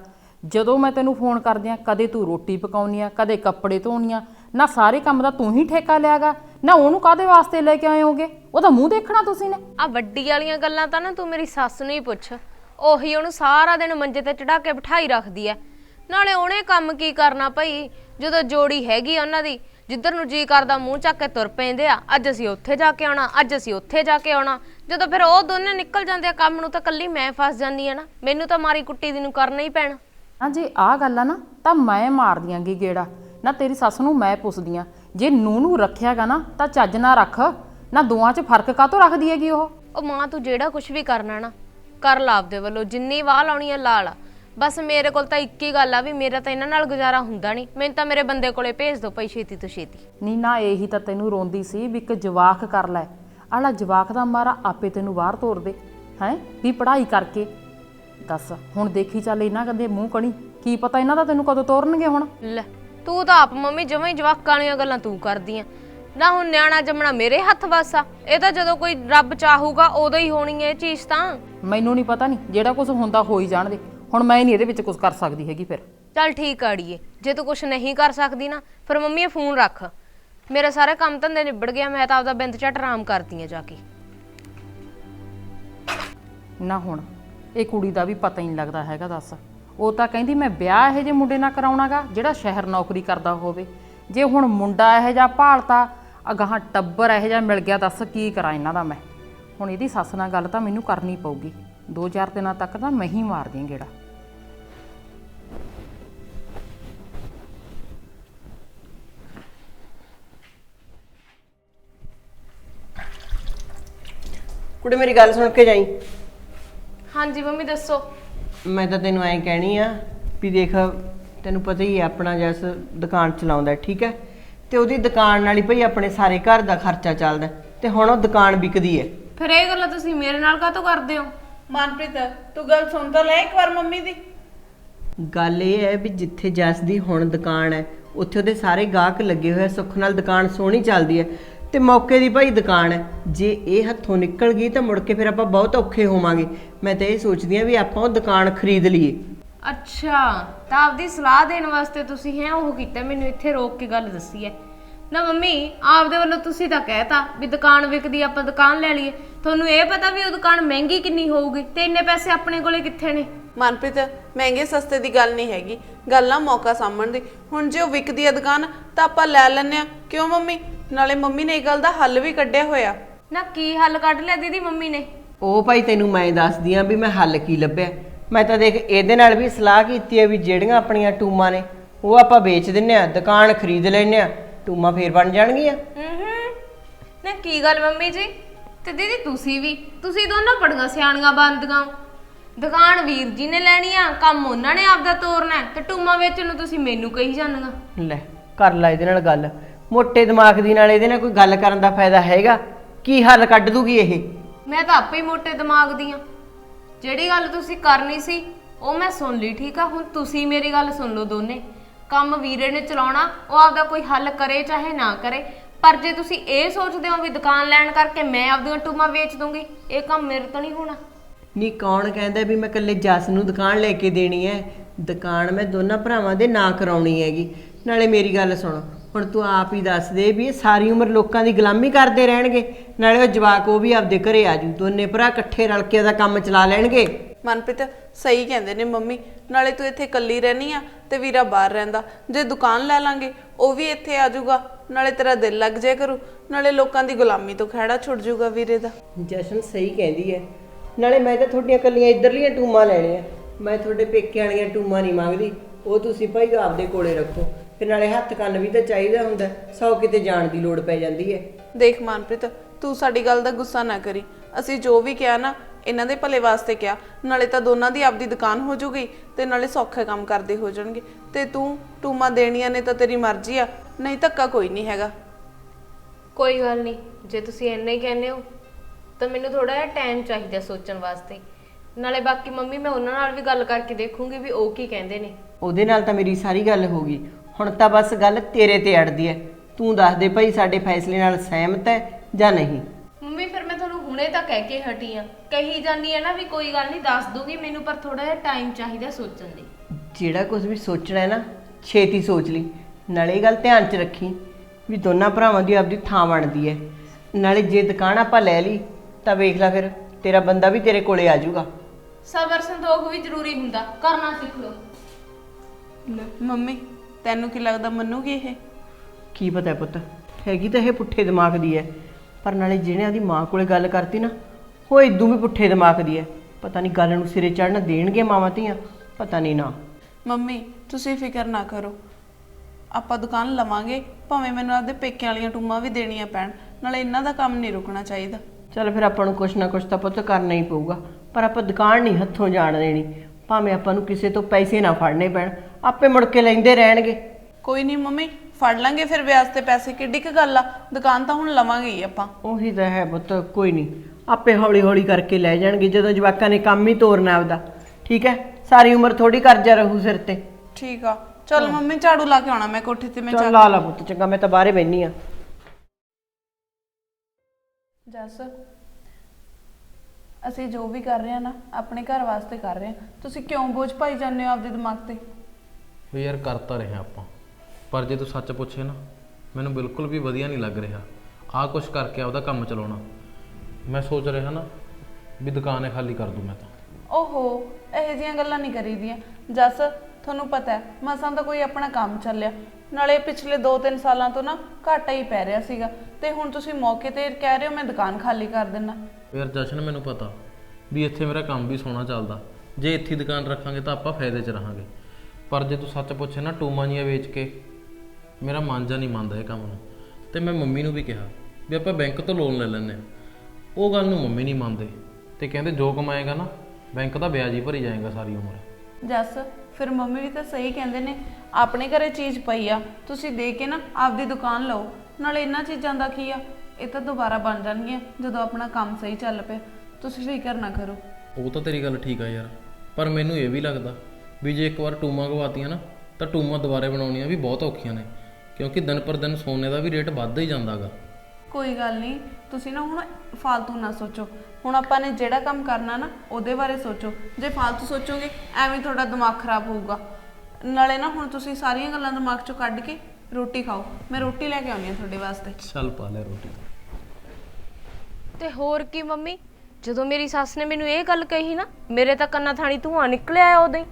ਜਦੋਂ ਮੈਂ ਤੈਨੂੰ ਫੋਨ ਕਰਦੀ ਆ, ਕਦੇ ਤੂੰ ਰੋਟੀ ਪਕਾਉਣੀ ਆ, ਕਦੇ ਕੱਪੜੇ ਧੋਣੀ ਆ, ਨਾ ਸਾਰੇ ਕੰਮ ਦਾ ਤੂੰ ਹੀ ਠੇਕਾ ਲਿਆਗਾ ਨਾ ਉਹਨੂੰ ਕਾਦੇ ਵਾਸਤੇ ਲੈ ਕੇ ਆਏ ਹੋਗੇ? ਉਹਦਾ ਮੂੰਹ ਦੇਖਣਾ ਤੁਸੀਂ ਨੇ। ਆ ਵੱਡੀ ਵਾਲੀਆਂ ਗੱਲਾਂ ਤਾਂ ਨਾ ਤੂੰ ਮੇਰੀ ਸੱਸ ਨੂੰ ਹੀ ਪੁੱਛ। ਉਹੀ ਉਹਨੂੰ ਸਾਰਾ ਦਿਨ ਮੰਜੇ ਤੇ ਚੜਾ ਕੇ ਬਿਠਾਈ ਰੱਖਦੀ ਐ। ਨਾਲੇ ਉਹਨੇ ਕੰਮ ਕੀ ਕਰਨਾ ਭਈ? ਜਦੋਂ ਜੋੜੀ ਹੈਗੀ ਆ ਉਹਨਾਂ ਦੀ ਜਿੱਧਰ ਨੂੰ ਜੀ ਕਰਦਾ ਮੂੰਹ ਚੱਕ ਕੇ ਤੁਰ ਪੈਂਦੇ ਆ। ਅੱਜ ਅਸੀਂ ਉੱਥੇ ਜਾ ਕੇ ਆਉਣਾ ਅੱਜ ਅਸੀਂ ਉੱਥੇ ਜਾ ਕੇ ਆਉਣਾ। ਜਦੋਂ ਫਿਰ ਉਹ ਦੋਨੇ ਨਿਕਲ ਜਾਂਦੇ ਆ ਕੰਮ ਨੂੰ ਤਾਂ ਕੱਲੀ ਮੈਂ ਫਸ ਜਾਂਦੀ ਆ ਨਾ। ਮੈਨੂੰ ਤਾਂ ਮਾਰੀ ਕੁੱਟੀ ਦੀ ਨੂੰ ਕਰਨਾ ਹੀ ਪੈਣਾ। ਨਾ ਜੇ ਆਹ ਗੱਲ ਆ ਨਾ ਤਾਂ ਮੈਂ ਮਾਰ ਦਿਆਂਗੀ ਗੇੜਾ। ਨਾ ਤੇਰੀ ਸੱਸ ਨੂੰ ਮੈਂ ਪੁੱਛਦੀ ਆ। ਜੇ ਨੂੰ ਨੂੰ ਰੱਖਿਆਗਾ ਨਾ ਤਾਂ ਚੱਜ ਨਾ ਰੱਖ। ਨਾ ਦੋਆਂ 'ਚ ਫ਼ਰਕ ਕਾਤੋਂ ਰੱਖਦੀ ਹੈਗੀ ਉਹ? ਉਹ ਮਾਂ ਤੂੰ ਜਿਹੜਾ ਕੁਝ ਵੀ ਕਰਨਾ ਨਾ ਕਰ ਲਾ ਆਪਦੇ ਵੱਲੋਂ। ਜਿੰਨੀ ਵਾਹ ਲਾਉਣੀ ਆ ਲਾ ਲਾ। ਬਸ ਮੇਰੇ ਕੋਲ ਤਾਂ ਇੱਕ ਹੀ ਗੱਲ ਆ ਵੀ ਮੇਰਾ ਤਾਂ ਇਹਨਾਂ ਨਾਲ ਗੁਜ਼ਾਰਾ ਹੁੰਦਾ ਨਹੀਂ। ਮੈਨੂੰ ਤਾਂ ਮੇਰੇ ਬੰਦੇ ਕੋਲੇ ਭੇਜ ਦਿਓ ਪਈ ਛੇਤੀ ਤੋਂ ਛੇਤੀ। ਨੀ ਨਾ ਇਹੀ ਤਾਂ ਤੈਨੂੰ ਰੋਂਦੀ ਸੀ ਵੀ ਇੱਕ ਜਵਾਕ ਕਰ ਲੈ। ਆਲਾ ਜਵਾਕ ਦਾ ਮਾਰਾ ਆਪੇ ਤੈਨੂੰ ਬਾਹਰ ਤੋਰ ਦੇ ਹੈ? ਵੀ ਪੜ੍ਹਾਈ ਕਰਕੇ। ਦੱਸ ਹੁਣ ਦੇਖੀ ਚੱਲ ਇਹਨਾਂ ਕਦੇ ਮੂੰਹ ਕਣੀ। ਕੀ ਪਤਾ ਇਹਨਾਂ ਦਾ ਤੈਨੂੰ ਕਦੋਂ ਤੋਰਨਗੇ ਹੁਣ? ਲੈ ਤੂੰ ਤਾਂ ਆਪ ਮੰਮੀ ਜਮਾਂ ਹੀ ਜਵਾਕਾਂ ਵਾਲੀਆਂ ਗੱਲਾਂ ਤੂੰ ਕਰਦੀ ਆ। ਨਾ ਹੁਣ ਨਿਆਣਾ ਜੰਮਣਾ ਮੇਰੇ ਹੱਥ ਵੱਸ ਆ। ਇਹ ਤਾਂ ਜਦੋਂ ਕੋਈ ਰੱਬ ਚਾਹੂਗਾ ਉਦੋਂ ਹੀ ਹੋਣੀ ਹੈ ਇਹ ਚੀਜ਼ ਤਾਂ। ਮੈਨੂੰ ਨਹੀਂ ਪਤਾ ਨਹੀਂ ਜਿਹੜਾ ਕੁਝ ਹੁੰਦਾ ਹੋ ਹੀ ਜਾਣ ਦੇ। ਹੁਣ ਮੈਂ ਨਹੀਂ ਇਹਦੇ ਵਿੱਚ ਕੁਝ ਕਰ ਸਕਦੀ ਹੈਗੀ ਫਿਰ। ਚੱਲ ਠੀਕ ਆ ਅੜੀਏ ਜੇ ਤੂੰ ਕੁਝ ਨਹੀਂ ਕਰ ਸਕਦੀ ਨਾ ਫਿਰ ਮੰਮੀ ਇਹ ਫੋਨ ਰੱਖ। ਮੇਰੇ ਸਾਰੇ ਕੰਮ ਧੰਦੇ ਨਿਬੜ ਗਿਆ ਮੈਂ ਤਾਂ ਆਪਦਾ ਬਿੰਦ ਝਟ ਆਰਾਮ ਕਰਦੀ ਆ ਜਾ ਕੇ। ਨਾ ਹੁਣ ਇਹ ਕੁੜੀ ਦਾ ਵੀ ਪਤਾ ਹੀ ਨਹੀਂ ਲੱਗਦਾ ਹੈਗਾ ਦੱਸ। ਉਹ ਤਾਂ ਕਹਿੰਦੀ ਮੈਂ ਵਿਆਹ ਇਹੋ ਜਿਹੇ ਮੁੰਡੇ ਨਾਲ ਕਰਾਉਣਾਗਾ ਜਿਹੜਾ ਸ਼ਹਿਰ ਨੌਕਰੀ ਕਰਦਾ ਹੋਵੇ। ਜੇ ਹੁਣ ਮੁੰਡਾ ਇਹੋ ਜਿਹਾ ਭਾਲਤਾ ਅਗਾਹਾਂ ਟੱਬਰ ਇਹੋ ਜਿਹਾ ਮਿਲ ਗਿਆ ਦੱਸ ਕੀ ਕਰਾਂ ਇਹਨਾਂ ਦਾ ਮੈਂ। ਹੁਣ ਇਹਦੀ ਸੱਸ ਨਾਲ ਗੱਲ ਤਾਂ ਮੈਨੂੰ ਕਰਨੀ ਪਊਗੀ। ਦੋ ਚਾਰ ਦਿਨਾਂ ਤੱਕ ਤਾਂ ਮੈਂ ਹੀ ਮਾਰਦੀ ਹਾਂ ਗੇੜਾ। ਕੁੜੇ ਮੇਰੀ ਗੱਲ ਸੁਣ ਕੇ ਜਾਈ। ਹਾਂਜੀ ਮੰਮੀ ਦੱਸੋ। ਮੈਂ ਤਾਂ ਤੈਨੂੰ ਐਂ ਕਹਿਣੀ ਆ ਵੀ ਦੇਖ ਤੈਨੂੰ ਪਤਾ ਹੀ ਹੈ ਆਪਣਾ ਜੈਸ ਦੁਕਾਨ ਚਲਾਉਂਦਾ ਹੈ, ਠੀਕ ਹੈ? ਤੇ ਉਹਦੀ ਦੁਕਾਨ ਨਾਲ ਹੀ ਭਈ ਆਪਣੇ ਸਾਰੇ ਘਰ ਦਾ ਖਰਚਾ ਚੱਲਦਾ ਹੈ, ਤੇ ਹੁਣ ਉਹ ਦੁਕਾਨ ਵਿਕਦੀ ਹੈ। ਫਿਰ ਇਹ ਗੱਲਾਂ ਤੁਸੀਂ ਮੇਰੇ ਨਾਲ ਕਾਹਤੋਂ ਕਰਦੇ ਹੋ? ਮਨਪ੍ਰੀਤ ਤੂੰ ਗੱਲ ਸੁਣ ਤਾਂ ਲੈ ਇੱਕ ਵਾਰ ਮੰਮੀ ਦੀ। ਗੱਲ ਇਹ ਹੈ ਵੀ ਜਿੱਥੇ ਜੈਸ ਦੀ ਹੁਣ ਦੁਕਾਨ ਹੈ ਉੱਥੇ ਉਹਦੇ ਸਾਰੇ ਗਾਹਕ ਲੱਗੇ ਹੋਏ ਆ ਸੁੱਖ ਨਾਲ ਦੁਕਾਨ ਸੋਹਣੀ ਚੱਲਦੀ ਹੈ। ਤੇ ਮੌਕੇ ਦੀ ਭਾਈ ਦੁਕਾਨ ਹੈ। ਜੇ ਇਹ ਹੱਥੋਂ ਨਿਕਲ ਗਈ ਤਾਂ ਮੁੜ ਕੇ ਫਿਰ ਆਪਾਂ ਬਹੁਤ ਔਖੇ ਹੋਵਾਂਗੇ। ਮੈਂ ਤਾਂ ਇਹ ਸੋਚਦੀ ਆ ਵੀ ਆਪਾਂ ਉਹ ਦੁਕਾਨ ਖਰੀਦ ਲਈਏ। ਅੱਛਾ ਤਾਂ ਆਪਦੀ ਸਲਾਹ ਦੇਣ ਵਾਸਤੇ ਤੁਸੀਂ ਹੈ ਉਹ ਕੀਤਾ ਮੈਨੂੰ ਇੱਥੇ ਰੋਕ ਕੇ ਗੱਲ ਦੱਸੀ ਹੈ। ਨਾ ਮੰਮੀ ਆਪਦੇ ਵੱਲੋਂ ਤੁਸੀਂ ਤਾਂ ਕਹਿਤਾ ਵੀ ਦੁਕਾਨ ਵਿਕਦੀ ਆਪਾਂ ਦੁਕਾਨ ਲੈ ਲਈਏ। ਤੁਹਾਨੂੰ ਇਹ ਪਤਾ ਵੀ ਉਹ ਦੁਕਾਨ ਮਹਿੰਗੀ ਕਿੰਨੀ ਹੋਊਗੀ ਤੇ ਇੰਨੇ ਪੈਸੇ ਆਪਣੇ ਕੋਲੇ ਕਿੱਥੇ ਨੇ? ਮਨਪ੍ਰੀਤ ਮਹਿੰਗੇ ਸਸਤੇ ਦੀ ਗੱਲ ਨਹੀਂ ਹੈਗੀ। ਗੱਲ ਆ ਮੌਕਾ ਸਾਂਭਣ ਦੀ। ਹੁਣ ਜੇ ਉਹ ਵਿਕਦੀ ਆ ਦੁਕਾਨ ਤਾਂ ਆਪਾਂ ਲੈ ਲੈਨੇ ਆ ਕਿਉਂ ਮੰਮੀ? ਨਾਲੇ ਮੰਮੀ ਨੇ ਇਹ ਗੱਲ ਦਾ ਹੱਲ ਵੀ ਕੱਢਿਆ ਹੋਇਆ। ਨਾ ਕੀ ਹੱਲ ਕੱਢ ਲਿਆ ਦੀਦੀ ਮੰਮੀ ਨੇ? ਉਹ ਭਾਈ ਤੈਨੂੰ ਮੈਂ ਦੱਸਦੀ ਆ ਵੀ ਮੈਂ ਹੱਲ ਕੀ ਲੱਭਿਆ। ਮੈਂ ਤਾਂ ਦੇਖ ਇਹਦੇ ਨਾਲ ਵੀ ਸਲਾਹ ਕੀਤੀ ਹੈ ਵੀ ਜਿਹੜੀਆਂ ਆਪਣੀਆਂ ਟੂਮਾਂ ਨੇ ਉਹ ਆਪਾਂ ਵੇਚ ਦਿੰਨੇ ਆ ਦੁਕਾਨ ਖਰੀਦ ਲੈਨੇ ਆ ਟੂਮਾਂ ਫੇਰ ਬਣ ਜਾਣਗੀਆਂ। ਹੂੰ ਨਾ ਕੀ ਗੱਲ ਮੰਮੀ ਜੀ? ਤੇ ਦੀਦੀ ਤੁਸੀਂ ਵੀ ਤੁਸੀਂ ਦੋਨੋਂ ਬੜੀਆਂ ਸਿਆਣੀਆਂ ਬੰਦਗਾਂ। ਦੁਕਾਨ ਵੀਰ ਜੀ ਨੇ ਲੈਣੀ ਆ ਕੰਮ ਉਹਨਾਂ ਨੇ ਆਪਦਾ ਤੋਰਨਾ ਹੈ, ਤੇ ਟੂਮਾ ਵੇਚਣ ਨੂੰ ਤੁਸੀਂ ਮੈਨੂੰ ਕਹੀ ਜਾਂਦੀਆਂ। ਲੈ ਕਰ ਲੈ ਇਹਦੇ ਨਾਲ ਗੱਲ। ਮੋਟੇ ਦਿਮਾਗ ਦੀ ਨਾਲ ਇਹਦੇ ਨਾਲ ਕੋਈ ਗੱਲ ਕਰਨ ਦਾ ਫਾਇਦਾ ਹੈਗਾ? ਕੀ ਹੱਲ ਕੱਢ ਦੂਗੀ ਇਹ? ਮੈਂ ਤਾਂ ਆਪੇ ਹੀ ਮੋਟੇ ਦਿਮਾਗ ਦੀ ਆ। ਜਿਹੜੀ ਗੱਲ ਤੁਸੀਂ ਕਰਨੀ ਸੀ ਉਹ ਮੈਂ ਸੁਣ ਲਈ ਠੀਕ ਆ? ਹੁਣ ਤੁਸੀਂ ਮੇਰੀ ਗੱਲ ਸੁਣ ਲਓ ਦੋਨੇ। ਕੰਮ ਵੀਰੇ ਨੇ ਚਲਾਉਣਾ ਉਹ ਆਪਦਾ ਕੋਈ ਹੱਲ ਕਰੇ ਚਾਹੇ ਨਾ ਕਰੇ। ਪਰ ਜੇ ਤੁਸੀਂ ਇਹ ਸੋਚਦੇ ਹੋ ਵੀ ਦੁਕਾਨ ਲੈਣ ਕਰਕੇ ਮੈਂ ਆਪਦੀਆਂ ਟੂਮਾਂ ਵੇਚ ਦੂੰਗੀ ਇਹ ਕੰਮ ਮੇਰੇ ਤੋਂ ਨਹੀਂ ਹੋਣਾ। ਨੀ ਕੌਣ ਕਹਿੰਦਾ ਵੀ ਮੈਂ ਇਕੱਲੇ ਜਸ ਨੂੰ ਦੁਕਾਨ ਲੈ ਕੇ ਦੇਣੀ ਹੈ ਦੁਕਾਨ ਮੈਂ ਦੋਨਾਂ ਭਰਾਵਾਂ ਦੇ ਨਾਂ ਕਰਾਉਣੀ ਹੈਗੀ। ਨਾਲੇ ਮੇਰੀ ਗੱਲ ਸੁਣ ਹੁਣ ਤੂੰ ਆਪ ਹੀ ਦੱਸ ਦੇ ਵੀ ਇਹ ਸਾਰੀ ਉਮਰ ਲੋਕਾਂ ਦੀ ਗੁਲਾਮੀ ਕਰਦੇ ਰਹਿਣਗੇ। ਨਾਲੇ ਉਹ ਜਵਾਕ ਉਹ ਵੀ ਆਪਦੇ ਘਰੇ ਆਜੂ ਦੋਨੇ ਭਰਾ ਇਕੱਠੇ ਰਲ ਕੇ ਉਹਦਾ ਕੰਮ ਚਲਾ ਲੈਣਗੇ। ਮਨਪ੍ਰੀਤ ਸਹੀ ਕਹਿੰਦੇ ਨੇ ਮੰਮੀ। ਨਾਲੇ ਤੂੰ ਇੱਥੇ ਇਕੱਲੀ ਰਹਿਨੀ ਆ ਤੇ ਵੀਰਾ ਬਾਹਰ ਰਹਿੰਦਾ। ਜੇ ਦੁਕਾਨ ਲੈ ਲਾਂਗੇ ਉਹ ਵੀ ਇੱਥੇ ਆ ਜਾਊਗਾ ਨਾਲੇ ਤੇਰਾ ਦਿਲ ਲੱਗ ਜਾਇਆ ਕਰੂ। ਨਾਲੇ ਲੋਕਾਂ ਦੀ ਗੁਲਾਮੀ ਤੋਂ ਖਹਿੜਾ ਛੁੱਟ ਜਾਊਗਾ ਵੀਰੇ ਦਾ। ਜਸ਼ਨ ਸਹੀ ਕਹਿੰਦੀ ਹੈ ਨਾਲੇ ਮੈਂ ਤਾਂ ਤੁਹਾਡੀਆਂ ਕੱਲੀਆਂ ਇਧਰਲੀਆਂ ਟੂਮਾਂ ਲੈਣੀਆਂ। ਮੈਂ ਤੁਹਾਡੇ ਪੇਕੇ ਵਾਲੀਆਂ ਟੂਮਾਂ ਨਹੀਂ ਮੰਗਦੀ। ਉਹ ਤੁਸੀਂ ਭਾਈ ਆਪਦੇ ਕੋਲੇ ਰੱਖੋ। ਫਿਰ ਨਾਲੇ ਹੱਥ ਕੰਨ ਵੀ ਤਾਂ ਚਾਹੀਦਾ ਹੁੰਦਾ ਸੌ ਕਿਤੇ ਜਾਣ ਦੀ ਲੋੜ ਪੈ ਜਾਂਦੀ ਹੈ। ਦੇਖ ਮਨਪ੍ਰੀਤ ਤੂੰ ਸਾਡੀ ਗੱਲ ਦਾ ਗੁੱਸਾ ਨਾ ਕਰੀ। ਅਸੀਂ ਜੋ ਵੀ ਕਿਹਾ ਨਾ ਇਹਨਾਂ ਦੇ ਭਲੇ ਵਾਸਤੇ ਕਿਹਾ। ਨਾਲੇ ਤਾਂ ਦੋਨਾਂ ਦੀ ਆਪਦੀ ਦੁਕਾਨ ਹੋ ਜੂਗੀ ਤੇ ਨਾਲੇ ਸੌਖੇ ਕੰਮ ਕਰਦੇ ਹੋ ਜਾਣਗੇ। ਤੇ ਤੂੰ ਟੂਮਾ ਦੇਣੀਆਂ ਨੇ ਤਾਂ ਤੇਰੀ ਮਰਜ਼ੀ ਆ ਨਹੀਂ ਧੱਕਾ ਕੋਈ ਨਹੀਂ ਹੈਗਾ। ਕੋਈ ਗੱਲ ਨਹੀਂ ਜੇ ਤੁਸੀਂ ਇੰਨਾ ਹੀ ਕਹਿੰਦੇ ਹੋ ਤਾਂ ਮੈਨੂੰ ਥੋੜਾ ਜਿਹਾ ਟਾਈਮ ਚਾਹੀਦਾ ਸੋਚਣ ਵਾਸਤੇ। ਨਾਲੇ ਬਾਕੀ ਮੰਮੀ ਮੈਂ ਉਹਨਾਂ ਨਾਲ ਵੀ ਗੱਲ ਕਰਕੇ ਦੇਖੂੰਗੀ ਵੀ ਉਹ ਕੀ ਕਹਿੰਦੇ ਨੇ। ਉਹਦੇ ਨਾਲ ਤਾਂ ਮੇਰੀ ਸਾਰੀ ਗੱਲ ਹੋ ਗਈ। ਹੁਣ ਤਾਂ ਬਸ ਗੱਲ ਤੇਰੇ ਤੇ ਅੜਦੀ ਹੈ ਤੂੰ ਦੱਸ ਦੇ ਭਾਈ ਸਾਡੇ ਫੈਸਲੇ ਨਾਲ ਸਹਿਮਤ ਹੈ ਜਾਂ ਨਹੀਂ? ਮੰਮੀ ਫਿਰ ਮੈਂ ਤੁਹਾਨੂੰ ਹੁਣੇ ਤਾਂ ਕਹਿ ਕੇ ਹਟੀ ਆ। ਕਹੀ ਜਾਂਦੀ ਹੈ ਨਾ ਵੀ ਕੋਈ ਗੱਲ ਨਹੀਂ ਦੱਸ ਦੂਗੀ ਮੈਨੂੰ ਪਰ ਥੋੜਾ ਜਿਹਾ ਟਾਈਮ ਚਾਹੀਦਾ ਸੋਚਣ ਲਈ ਜਿਹੜਾ ਕੁਝ ਵੀ ਸੋਚਣਾ ਹੈ ਨਾ ਛੇਤੀ ਸੋਚ ਲਈ। ਨਾਲੇ ਇਹ ਗੱਲ ਧਿਆਨ 'ਚ ਰੱਖੀ ਵੀ ਦੋਨਾਂ ਭਰਾਵਾਂ ਦੀ ਆਪਦੀ ਥਾਂ ਬਣਦੀ ਹੈ ਨਾਲੇ ਜੇ ਦੁਕਾਨ ਆਪਾਂ ਲੈ ਲਈ ਤਾਂ ਵੇਖ ਲੈ ਫਿਰ ਤੇਰਾ ਬੰਦਾ ਵੀ ਤੇਰੇ ਕੋਲੇ ਆ ਜਾਊਗਾ। ਸਬਰ ਸੰਤੋਖ ਵੀ ਜ਼ਰੂਰੀ ਹੁੰਦਾ ਕਰਨਾ ਸਿੱਖ ਲਓ। ਲੈ, ਮੰਮੀ ਤੈਨੂੰ ਕੀ ਲੱਗਦਾ ਮੰਨੂਗੀ ਇਹ? ਕੀ ਪਤਾ ਪੁੱਤ ਹੈਗੀ ਤਾਂ ਇਹ ਪੁੱਠੇ ਦਿਮਾਗ ਦੀ ਹੈ ਪਰ ਨਾਲੇ ਜਿਹਨੇ ਆਦੀ ਮਾਂ ਕੋਲੇ ਗੱਲ ਕਰਤੀ ਨਾ ਉਹ ਇਦੋਂ ਵੀ ਪੁੱਠੇ ਦਿਮਾਗ ਦੀ ਹੈ ਪਤਾ ਨਹੀਂ ਗੱਲ ਨੂੰ ਸਿਰੇ ਚੜਨ ਦੇਣਗੇ ਮਾਵਾਂ ਧੀਆਂ ਪਤਾ ਨਹੀਂ ਨਾ। ਮੰਮੀ ਤੁਸੀਂ ਫਿਕਰ ਨਾ ਕਰੋ। ਆਪਾਂ ਦੁਕਾਨ ਲਵਾਂਗੇ ਭਾਵੇਂ ਮੈਨੂੰ ਆਪਦੇ ਪੇਕਿਆਂ ਵਾਲੀਆਂ ਟੂਮਾਂ ਵੀ ਦੇਣੀਆਂ ਪੈਣ ਨਾਲੇ ਇਹਨਾਂ ਦਾ ਕੰਮ ਨਹੀਂ ਰੁਕਣਾ ਚਾਹੀਦਾ। ਚਲ ਫਿਰ ਆਪਾਂ ਨੂੰ ਕੁਛ ਨਾ ਕੁਛ ਤਾਂ ਪੁੱਤ ਕਰਨਾ ਹੀ ਪਊਗਾ ਪਰ ਆਪਾਂ ਦੁਕਾਨ ਨਹੀਂ ਹੱਥੋਂ ਜਾਣ ਦੇਣੀ। ਭਾਵੇਂ ਆਪਾਂ ਨੂੰ ਕਿਸੇ ਤੋਂ ਪੈਸੇ ਨਾ ਫੜਨੇ ਪੈਣ ਆਪੇ ਮੁੜ ਕੇ ਲੈਂਦੇ ਰਹਿਣਗੇ। ਕੋਈ ਨਹੀਂ ਮੰਮੀ ਫੜ ਲਾਂਗੇ ਫਿਰ ਵਿਆਜ ਤੇ ਪੈਸੇ ਕਿੱਡੀ ਕੁ ਗੱਲ ਆ? ਦੁਕਾਨ ਤਾਂ ਹੁਣ ਲਵਾਂਗੇ ਹੀ ਆਪਾਂ। ਉਹੀ ਤਾਂ ਹੈ ਪੁੱਤ ਕੋਈ ਨਹੀਂ। ਆਪੇ ਹੌਲੀ ਹੌਲੀ ਕਰਕੇ ਲੈ ਜਾਣਗੇ ਜਦੋਂ ਜਵਾਕਾਂ ਨੇ ਕੰਮ ਹੀ ਤੋਰਨਾ ਆਪਦਾ। ਠੀਕ ਹੈ? ਸਾਰੀ ਉਮਰ ਥੋੜੀ ਕਰਜ਼ਾ ਰਹੂ ਸਿਰ ਤੇ। ਠੀਕ ਆ। ਚਲ ਮੰਮੀ ਝਾੜੂ ਲਾ ਕੇ ਆਉਣਾ ਮੈਂ ਕੋਠੇ ਤੇ ਮੈਂ ਚੱਲ ਲਾ ਲਾ ਪੁੱਤ ਚੰਗਾ ਮੈਂ ਤਾਂ ਬਾਹਰੇ ਬੈਣੀ ਆ। ਜੱਸ। ਅਸੀਂ ਜੋ ਵੀ ਕਰ ਰਹੇ ਆ ਨਾ ਆਪਣੇ ਘਰ ਵਾਸਤੇ ਕਰ ਰਹੇ ਆ ਤੁਸੀਂ ਕਿਉਂ ਬੋਝ ਪਾਈ ਜਾਂਦੇ ਹੋ ਆਪਦੇ ਦਿਮਾਗ ਤੇ? ਵੀ ਯਾਰ ਕਰਤਾ ਰਹੇ ਆਪਾਂ। ਪਰ ਜੇ ਤੂੰ ਸੱਚ ਪੁੱਛੇ ਨਾ ਮੈਨੂੰ ਬਿਲਕੁਲ ਵੀ ਵਧੀਆ ਨਹੀਂ ਲੱਗ ਰਿਹਾ। ਆਹ ਕੁਛ ਕਰਕੇ ਆਪਦਾ ਕੰਮ ਚਲਾਉਣਾ। ਮੈਂ ਸੋਚ ਰਿਹਾ ਨਾ ਵੀ ਦੁਕਾਨ ਹੀ ਖਾਲੀ ਕਰ ਦੂੰ ਮੈਂ ਤਾਂ। ਓਹੋ ਇਹੋ ਜਿਹੀਆਂ ਗੱਲਾਂ ਨਹੀਂ ਕਰੀਦੀਆਂ। ਜੱਸ ਤੁਹਾਨੂੰ ਪਤਾ ਹੈ ਮਸਾਂ ਤਾਂ ਕੋਈ ਆਪਣਾ ਕੰਮ ਚੱਲਿਆ। ਨਾਲੇ ਪਿਛਲੇ 2-3 ਸਾਲਾਂ ਤੋਂ ਨਾ ਘਾਟਾ ਹੀ ਪੈ ਰਿਹਾ ਸੀਗਾ। ਤੇ ਹੁਣ ਤੁਸੀਂ ਮੌਕੇ ਤੇ ਕਹਿ ਰਹੇ ਹੋ ਮੈਂ ਦੁਕਾਨ ਖਾਲੀ ਕਰ ਦਿੰਨਾ। ਫਿਰ ਜਸ਼ਨ ਮੈਨੂੰ ਪਤਾ ਵੀ ਇੱਥੇ ਮੇਰਾ ਕੰਮ ਵੀ ਸੋਹਣਾ ਚੱਲਦਾ। ਜੇ ਇੱਥੇ ਹੀ ਦੁਕਾਨ ਰੱਖਾਂਗੇ ਤਾਂ ਆਪਾਂ ਫਾਇਦੇ 'ਚ ਰਹਾਂਗੇ। ਪਰ ਜੇ ਤੂੰ ਸੱਚ ਪੁੱਛੇ ਨਾ ਟੂਮਾਂ ਜੀਆਂ ਵੇਚ ਕੇ, ਮੇਰਾ ਮਨ ਜਾ ਨਹੀਂ ਮੰਨਦਾ ਇਹ ਕੰਮ ਨੂੰ। ਤੇ ਮੈਂ ਮੰਮੀ ਨੂੰ ਵੀ ਕਿਹਾ ਵੀ ਆਪਾਂ ਬੈਂਕ ਤੋਂ ਲੋਨ ਲੈ ਲੈਂਦੇ ਹਾਂ। ਉਹ ਗੱਲ ਨੂੰ ਮੰਮੀ ਨਹੀਂ ਮੰਨਦੇ ਤੇ ਕਹਿੰਦੇ ਜੋ ਕਮਾਏਗਾ ਨਾ ਬੈਂਕ ਦਾ ਵਿਆਜ ਹੀ ਭਰੀ ਜਾਏਗਾ ਸਾਰੀ ਉਮਰ। ਜੱਸ, ਫਿਰ ਮੰਮੀ ਵੀ ਤਾਂ ਸਹੀ ਕਹਿੰਦੇ ਨੇ, ਆਪਣੇ ਘਰੇ ਚੀਜ਼ ਪਈ ਆ, ਤੁਸੀਂ ਦੇ ਕੇ ਨਾ ਆਪਦੀ ਦੁਕਾਨ ਲਓ, ਨਾਲੇ ਇਹਨਾਂ ਚੀਜ਼ਾਂ ਦਾ ਕੀ ਆ? ਇਹ ਤਾਂ ਦੁਬਾਰਾ ਬਣ ਜਾਣਗੀਆਂ ਜਦੋਂ ਆਪਣਾ ਕੰਮ ਸਹੀ ਚੱਲ ਪਿਆ। ਤੁਸੀਂ ਫਿਕਰ ਨਾ ਕਰੋ। ਉਹ ਤਾਂ ਤੇਰੀ ਗੱਲ ਠੀਕ ਆ ਯਾਰ ਪਰ ਮੈਨੂੰ ਇਹ ਵੀ ਲੱਗਦਾ ਵੀ ਜੇ ਇੱਕ ਵਾਰ ਟੂਮਾਂ ਗਵਾਤੀਆਂ ਨਾ ਤਾਂ ਟੂਮਾਂ ਦੁਬਾਰੇ ਬਣਾਉਣੀਆਂ ਵੀ ਬਹੁਤ ਔਖੀਆਂ ਨੇ ਕਿਉਂਕਿ ਦਿਨ ਪਰ ਦਿਨ ਸੋਨੇ ਦਾ ਵੀ ਰੇਟ ਵੱਧਦਾ ਹੀ ਜਾਂਦਾਗਾ। ਕੋਈ ਗੱਲ ਨਹੀਂ ਤੁਸੀਂ ਨਾ ਹੁਣ ਫालतू ਨਾ ਸੋਚੋ। ਹੁਣ ਆਪਾਂ ਨੇ ਜਿਹੜਾ ਕੰਮ ਕਰਨਾ ਨਾ ਉਹਦੇ ਬਾਰੇ ਸੋਚੋ। ਜੇ ਫालतू ਸੋਚੋਗੇ ਐਵੇਂ ਤੁਹਾਡਾ ਦਿਮਾਗ ਖਰਾਬ ਹੋਊਗਾ। ਨਾਲੇ ਨਾ ਹੁਣ ਤੁਸੀਂ ਸਾਰੀਆਂ ਗੱਲਾਂ ਦਿਮਾਗ ਚੋਂ ਕੱਢ ਕੇ ਰੋਟੀ ਖਾਓ। ਮੈਂ ਰੋਟੀ ਲੈ ਕੇ ਆਉਣੀ ਆ ਤੁਹਾਡੇ ਵਾਸਤੇ। ਚੱਲ ਪਾ ਲੈ ਰੋਟੀ। ਤੇ ਹੋਰ ਕੀ ਮੰਮੀ? ਜਦੋਂ ਮੇਰੀ ਸੱਸ ਨੇ ਮੈਨੂੰ ਇਹ ਗੱਲ ਕਹੀ ਨਾ, ਮੇਰੇ ਤਾਂ ਕੰਨਾਂ ਥਾਣੀ ਧੂਆਂ ਨਿਕਲਿਆ ਆ ਉਦੋਂ ਹੀ।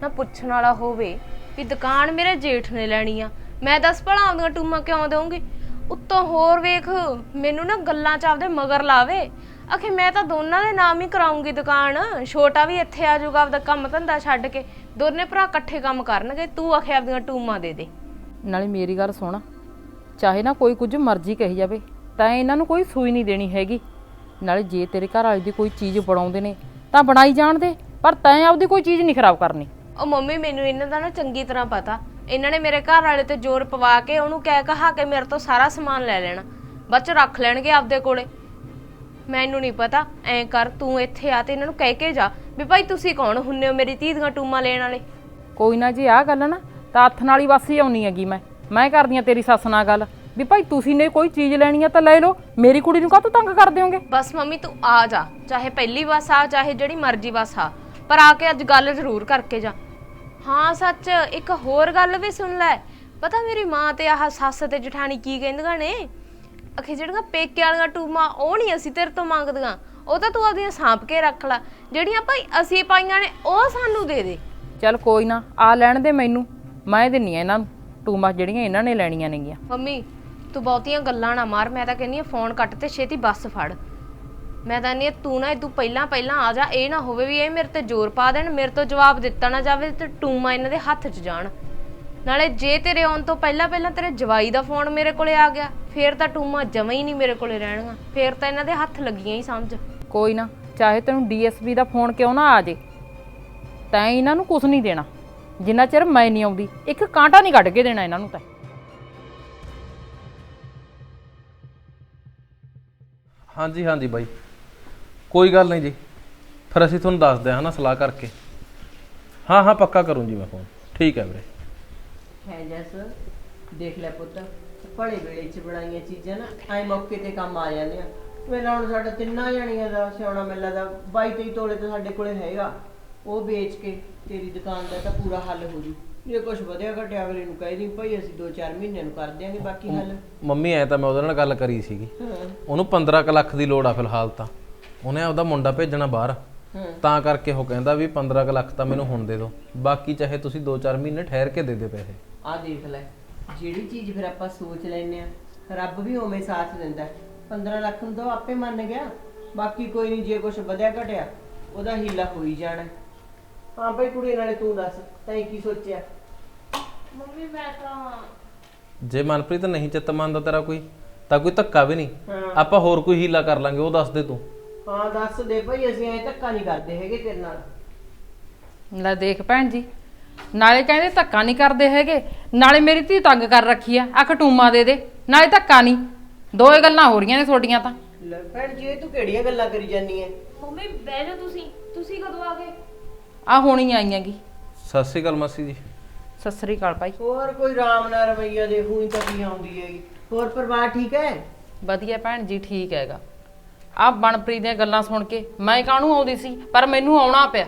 ਨਾ ਪੁੱਛਣ ਵਾਲਾ ਹੋਵੇ ਵੀ ਦੁਕਾਨ ਮੇਰੇ ਜੇਠ ਨੇ ਲੈਣੀ ਆ। ਮੈਂ ਦੱਸ ਭਲਾ ਆਉਂਦੀਆਂ ਟੂਮਾਂ ਕਿਉਂ ਦੇਵਾਂਗੀ ਉੱਤੋਂ ਹੋਰ ਵੇਖ, ਮੈਨੂੰ ਨਾ ਗੱਲਾਂ ਚ ਆਪਦੇ ਮਗਰ ਲਾਵੇ। ਆਖੇ ਮੈਂ ਤਾਂ ਦੋਨਾਂ ਦੇ ਨਾਮ ਹੀ ਕਰਾਉਂਗੀ ਦੁਕਾਨ। ਛੋਟਾ ਵੀ ਇੱਥੇ ਆ ਜਾਊਗਾ ਆਪਦਾ ਕੰਮ ਧੰਦਾ ਛੱਡ ਕੇ। ਦੋਨੇ ਭਰਾ ਇਕੱਠੇ ਕੰਮ ਕਰਨਗੇ, ਤੂੰ ਆਖੇ ਆਪਦੀਆਂ ਟੂਮਾਂ ਦੇ ਦੇ। ਨਾਲੇ ਮੇਰੀ ਗੱਲ ਸੁਣ। ਚਾਹੇ ਨਾ ਕੋਈ ਕੁਝ ਮਰਜ਼ੀ ਕਹੀ ਜਾਵੇ। ਤਾਂ ਇਹਨਾਂ ਨੂੰ ਕੋਈ ਸੂਈ ਨਹੀਂ ਦੇਣੀ ਹੈਗੀ। ਨਾਲੇ ਜੇ ਤੇਰੇ ਘਰ ਵਾਲੀ ਦੀ ਕੋਈ ਚੀਜ਼ ਬਣਾਉਂਦੇ ਨੇ ਤਾਂ ਬਣਾਈ ਜਾਣ ਦੇ ਪਰ ਤੈਂ ਆਪਦੀ ਕੋਈ ਚੀਜ਼ ਨਹੀਂ ਖਰਾਬ ਕਰਨੀ। ਉਹ ਮੰਮੀ ਮੈਨੂੰ ਇਹਨਾਂ ਦਾ ਨਾ ਚੰਗੀ ਤਰ੍ਹਾਂ ਪਤਾ। ਇਹਨਾਂ ਨੇ ਮੇਰੇ ਘਰ ਵਾਲੇ ਤੇ ਜ਼ੋਰ ਪਵਾ ਕੇ ਉਹਨੂੰ ਕਹਿ ਕਹਾ ਕੇ ਮੇਰੇ ਤੋਂ ਸਾਰਾ ਸਮਾਨ ਲੈ ਲੈਣਾ। ਬਾਅਦ ਚ ਰੱਖ ਲੈਣਗੇ ਆਪਦੇ ਕੋਲੇ। ਮੈਨੂੰ ਨਹੀਂ ਪਤਾ ਐਂ ਕਰ ਤੂੰ ਇੱਥੇ ਆ ਤੇ ਇਹਨਾਂ ਨੂੰ ਕਹਿ ਕੇ ਜਾ ਵੀ ਭਾਈ ਤੁਸੀਂ ਕੌਣ ਹੁੰਨੇ ਹੋ ਮੇਰੀ ਧੀ ਦੀਆਂ ਟੂਮਾਂ ਲੈਣ ਵਾਲੇ? ਕੋਈ ਨਾ ਜੇ ਆਹ ਗੱਲ ਨਾ ਤਾਂ ਹੱਥ ਨਾਲ ਹੀ ਹੀ ਆਉਣੀ ਹੈਗੀ ਮੈਂ। ਮੈਂ ਕਰਦੀ ਆ ਤੇਰੀ ਸੱਸ ਨਾਲ ਗੱਲ। ਵੀ ਭਾਈ ਤੁਸੀਂ ਨੇ ਕੋਈ ਚੀਜ਼ ਲੈਣੀ ਆ ਤਾਂ ਲੈ ਲਓ ਮੇਰੀ ਕੁੜੀ ਨੂੰ ਕਾਹਤੋਂ ਤੰਗ ਕਰ ਦਿਓਗੇ ਬਸ ਮੰਮੀ ਤੂੰ ਆ ਜਾ ਚਾਹੇ ਪਹਿਲੀ ਬੱਸ ਆ ਚਾਹੇ ਜਿਹੜੀ ਮਰਜ਼ੀ ਬੱਸ ਆ ਪਰ ਆ ਕੇ ਅੱਜ ਗੱਲ ਜ਼ਰੂਰ ਕਰਕੇ ਜਾ। ਹਾਂ ਸੱਚ ਇੱਕ ਹੋਰ ਗੱਲ ਵੀ ਸੁਣ ਲੈ। ਪਤਾ ਮੇਰੀ ਮਾਂ ਤੇ ਆਹ ਸੱਸ ਤੇ ਜਠਾਣੀ ਕੀ ਕਹਿੰਦੀਆਂ ਨੇ? ਅਖੇ ਜਿਹੜੀਆਂ ਪੇਕੇ ਵਾਲੀਆਂ ਟੂਮਾਂ ਉਹ ਨਹੀਂ ਅਸੀਂ ਤੇਰੇ ਤੋਂ ਮੰਗਦੀਆਂ। ਉਹ ਤਾਂ ਤੂੰ ਆਪਦੀਆਂ ਸਾਂਭ ਕੇ ਰੱਖ ਲੈ। ਜਿਹੜੀਆਂ ਭਾਈ ਅਸੀਂ ਪਾਈਆਂ ਨੇ ਉਹ ਸਾਨੂੰ ਦੇ ਦੇ। ਚੱਲ ਕੋਈ ਨਾ ਆ ਲੈਣ ਦੇ ਮੈਨੂੰ। ਮੈਂ ਦਿੰਨੀ ਆ ਇਹਨਾਂ ਨੂੰ। ਟੂਮਾ ਜਿਹੜੀਆਂ ਇਹਨਾਂ ਨੇ ਲੈਣੀਆਂ ਨੇਗੀਆਂ। ਮੰਮੀ ਤੂੰ ਬਹੁਤੀਆਂ ਗੱਲਾਂ ਨਾ ਮਾਰ, ਮੈਂ ਤਾਂ ਕਹਿੰਦੀ ਆ ਫੋਨ ਕੱਟ ਤੇ ਛੇਤੀ ਬੱਸ ਫੜ। ਮੈਂ ਤਾਂ ਨਹੀਂ ਤੂੰ ਨਾ ਤੂੰ ਪਹਿਲਾਂ ਪਹਿਲਾਂ ਆ ਜਾ, ਇਹ ਨਾ ਹੋਵੇ ਵੀ ਇਹ ਮੇਰੇ ਤੇ ਜ਼ੋਰ ਪਾ ਦੇਣ, ਮੇਰੇ ਤੋਂ ਜਵਾਬ ਦਿੱਤਾ ਨਾ ਜਾਵੇ ਤੇ ਟੂਮਾ ਇਹਨਾਂ ਦੇ ਹੱਥ 'ਚ ਜਾਣ। ਨਾਲੇ ਜੇ ਤੇਰੇ ਆਉਣ ਤੋਂ ਪਹਿਲਾਂ ਪਹਿਲਾਂ ਤੇਰੇ ਜਵਾਈ ਦਾ ਫੋਨ ਮੇਰੇ ਕੋਲੇ ਆ ਗਿਆ, ਫੇਰ ਤਾਂ ਟੂਮਾ ਜਮਾ ਹੀ ਨਹੀਂ ਮੇਰੇ ਕੋਲੇ ਰਹਿਣਗਾ, ਫੇਰ ਤਾਂ ਇਹਨਾਂ ਦੇ ਹੱਥ ਲੱਗੀਆਂ ਹੀ ਸਮਝ। ਕੋਈ ਨਾ, ਚਾਹੇ ਤੈਨੂੰ ਡੀਐਸਪੀ ਦਾ ਫੋਨ ਕਿਉਂ ਨਾ ਆ ਜੇ, ਤੈਂ ਇਹਨਾਂ ਨੂੰ ਕੁਝ ਨਹੀਂ ਦੇਣਾ। ਜਿੰਨਾ ਚਿਰ ਮੈਂ ਨਹੀਂ ਆਉਂਦੀ, ਇੱਕ ਕਾਂਟਾ ਨਹੀਂ ਕੱਢ ਕੇ ਦੇਣਾ ਇਹਨਾਂ ਨੂੰ ਤਾਂ। ਹਾਂਜੀ ਹਾਂਜੀ ਬਾਈ। ਕੋਈ ਗੱਲ ਨਹੀਂ ਜੀ। ਫਿਰ ਅਸੀਂ ਤੁਹਾਨੂੰ ਦੱਸਦੇ ਹਾਂ ਨਾ ਸਲਾਹ ਕਰਕੇ। ਹਾਂ ਹਾਂ, ਪੱਕਾ ਕਰੂੰ ਜੀ ਮੈਂ ਫੋਨ ਠੀਕ ਹੈ ਵੀਰੇ। ਹੈ ਜੈਸ, ਦੇਖ ਲੈ ਪੁੱਤ। ਭਲੇ ਵੇਲੇ ਚ ਬਣਾਈਆਂ ਚੀਜ਼ਾਂ ਨਾ, ਐ ਮੌਕੇ ਤੇ ਕੰਮ ਆ ਜਾਂਦੇ ਆ ਵੇਲਾ ਹੁਣ ਸਾਡਾ ਤਿੰਨਾਂ ਜਣੀਆਂ ਦਾ ਸਿਆਉਣਾ ਮੇਲਾ ਦਾ 22 23 ਤੋਲੇ ਤਾਂ ਸਾਡੇ ਕੋਲੇ ਹੈਗਾ। ਉਹ ਵੇਚ ਕੇ ਤੇਰੀ ਦੁਕਾਨ ਦਾ ਤਾਂ ਪੂਰਾ ਹੱਲ ਹੋ ਜੂ। ਜੇ ਕੁਝ ਵਧਿਆ ਘਟਿਆ ਅਗਲੇ ਨੂੰ ਕਹਿ ਦੀ ਭਾਈ ਅਸੀਂ 2-4 ਮਹੀਨਿਆਂ ਨੂੰ ਕਰ ਦਿਆਂਗੇ ਬਾਕੀ ਹੱਲ। ਮੰਮੀ ਐ ਤਾਂ ਮੈਂ ਉਹਦੇ ਨਾਲ ਗੱਲ ਕਰੀ ਸੀਗੀ। ਹਾਂ। ਉਹਨੂੰ 15 ਕੁ ਲੱਖ ਦੀ ਲੋੜ ਆ ਫਿਲਹਾਲ ਤਾਂ। ਉਹਨੇ ਆਪਦਾ ਮੁੰਡਾ ਭੇਜਣਾ ਬਾਹਰ। ਹਾਂ। ਤਾਂ ਕਰਕੇ ਉਹ ਕਹਿੰਦਾ ਵੀ 15 ਕੁ ਲੱਖ ਤਾਂ ਮੈਨੂੰ ਹੁਣ ਦੇ ਦਿਓ। ਬਾਕੀ ਚਾਹੇ ਤੁਸੀਂ 2-4 ਮਹੀਨੇ ਠਹਿਰ ਕੇ ਦੇ ਦਿਓ ਪੈਸੇ। ਆ ਦੇਖ ਲੈ ਜਿਹੜੀ ਚੀਜ਼ ਫਿਰ ਆਪਾਂ ਸੋਚ ਲੈਨੇ ਆ ਰੱਬ ਵੀ ਉਵੇਂ ਸਾਥ ਦਿੰਦਾ ਹੈ। 15 ਲੱਖ ਨੂੰ ਤਾਂ ਉਹ ਆਪੇ ਮੰਨ ਗਿਆ। ਬਾਕੀ ਕੋਈ ਨਹੀਂ ਜੇ ਕੁਝ ਵਧਿਆ ਘਟਿਆ ਉਹਦਾ ਹੀਲਾ ਹੋ ਹੀ ਜਾਣਾ। ਹਾਂ ਭਾਈ ਕੁੜੀ ਨਾਲੇ ਤੂੰ ਦੱਸ ਤੈਂ ਕੀ ਸੋਚਿਆ? ਮੰਮੀ ਮੈਂ ਤਾਂ ਜੇ ਮਨਪ੍ਰੀਤ ਨਹੀਂ ਚਿੱਤ ਮੰਨਦਾ ਤੇਰਾ ਕੋਈ ਤਾਂ ਕੋਈ ਧੱਕਾ ਵੀ ਨਹੀਂ। ਹਾਂ। ਆਪਾਂ ਹੋਰ ਕੋਈ ਹੀਲਾ ਕਰ ਲਾਂਗੇ ਉਹ ਦੱਸ ਦੇ ਤੂੰ। ਹਾਂ ਦੱਸ ਦੇ ਭਾਈ ਅਸੀਂ ਐ ਧੱਕਾ ਨਹੀਂ ਕਰਦੇ ਹੈਗੇ ਤੇਰੇ ਨਾਲ। ਲੈ ਦੇਖ ਭੈਣ ਜੀ ਨਾਲੇ ਕਹਿੰਦੇ ਧੱਕਾ ਨਹੀਂ ਕਰਦੇ ਹੈਗੇ ਨਾਲੇ ਮੇਰੀ ਧੀ ਤੰਗ ਕਰ ਰੱਖੀ ਆ ਆ ਖਟੂਮਾ ਦੇ ਦੇ ਨਾਲੇ ਧੱਕਾ ਨਹੀਂ। ਦੋਏ ਗੱਲਾਂ ਹੋ ਰਹੀਆਂ ਨੇ ਤੁਹਾਡੀਆਂ ਤਾਂ। ਲੈ ਭੈਣ ਜੀ ਇਹ ਤੂੰ ਕਿਹੜੀਆਂ ਗੱਲਾਂ ਕਰੀ ਜਾਨੀ ਐ? ਮੰਮੀ ਬਹਿ ਜਾ ਤੁਸੀਂ ਤੁਸੀਂ ਕਦੋਂ ਆ ਗਏ? ਆ ਹੋਣੀ ਆਈਆਂਗੀ। ਸਤਿ ਸ਼੍ਰੀ ਅਕਾਲ ਮਾਸੀ ਜੀ। ਸਤਿ ਸ੍ਰੀ ਅਕਾਲ ਭਾਈ। ਹੋਰ ਕੋਈ ਰਾਮ ਨਾਲ ਰਵਈਆ ਦੇ ਹੂੰ ਤਾਂ ਕੀ ਆਉਂਦੀ ਹੈਗੀ? ਹੋਰ ਪਰਿਵਾਰ ਠੀਕ ਹੈ? ਵਧੀਆ ਭੈਣ ਜੀ ਠੀਕ ਹੈਗਾ। ਆ ਬਣਪ੍ਰੀਤ ਦੀਆਂ ਗੱਲਾਂ ਸੁਣ ਕੇ ਮੈਂ ਕਾਹਨੂੰ ਆਉਂਦੀ ਸੀ? ਪਰ ਮੈਨੂੰ ਆਉਣਾ ਪਿਆ।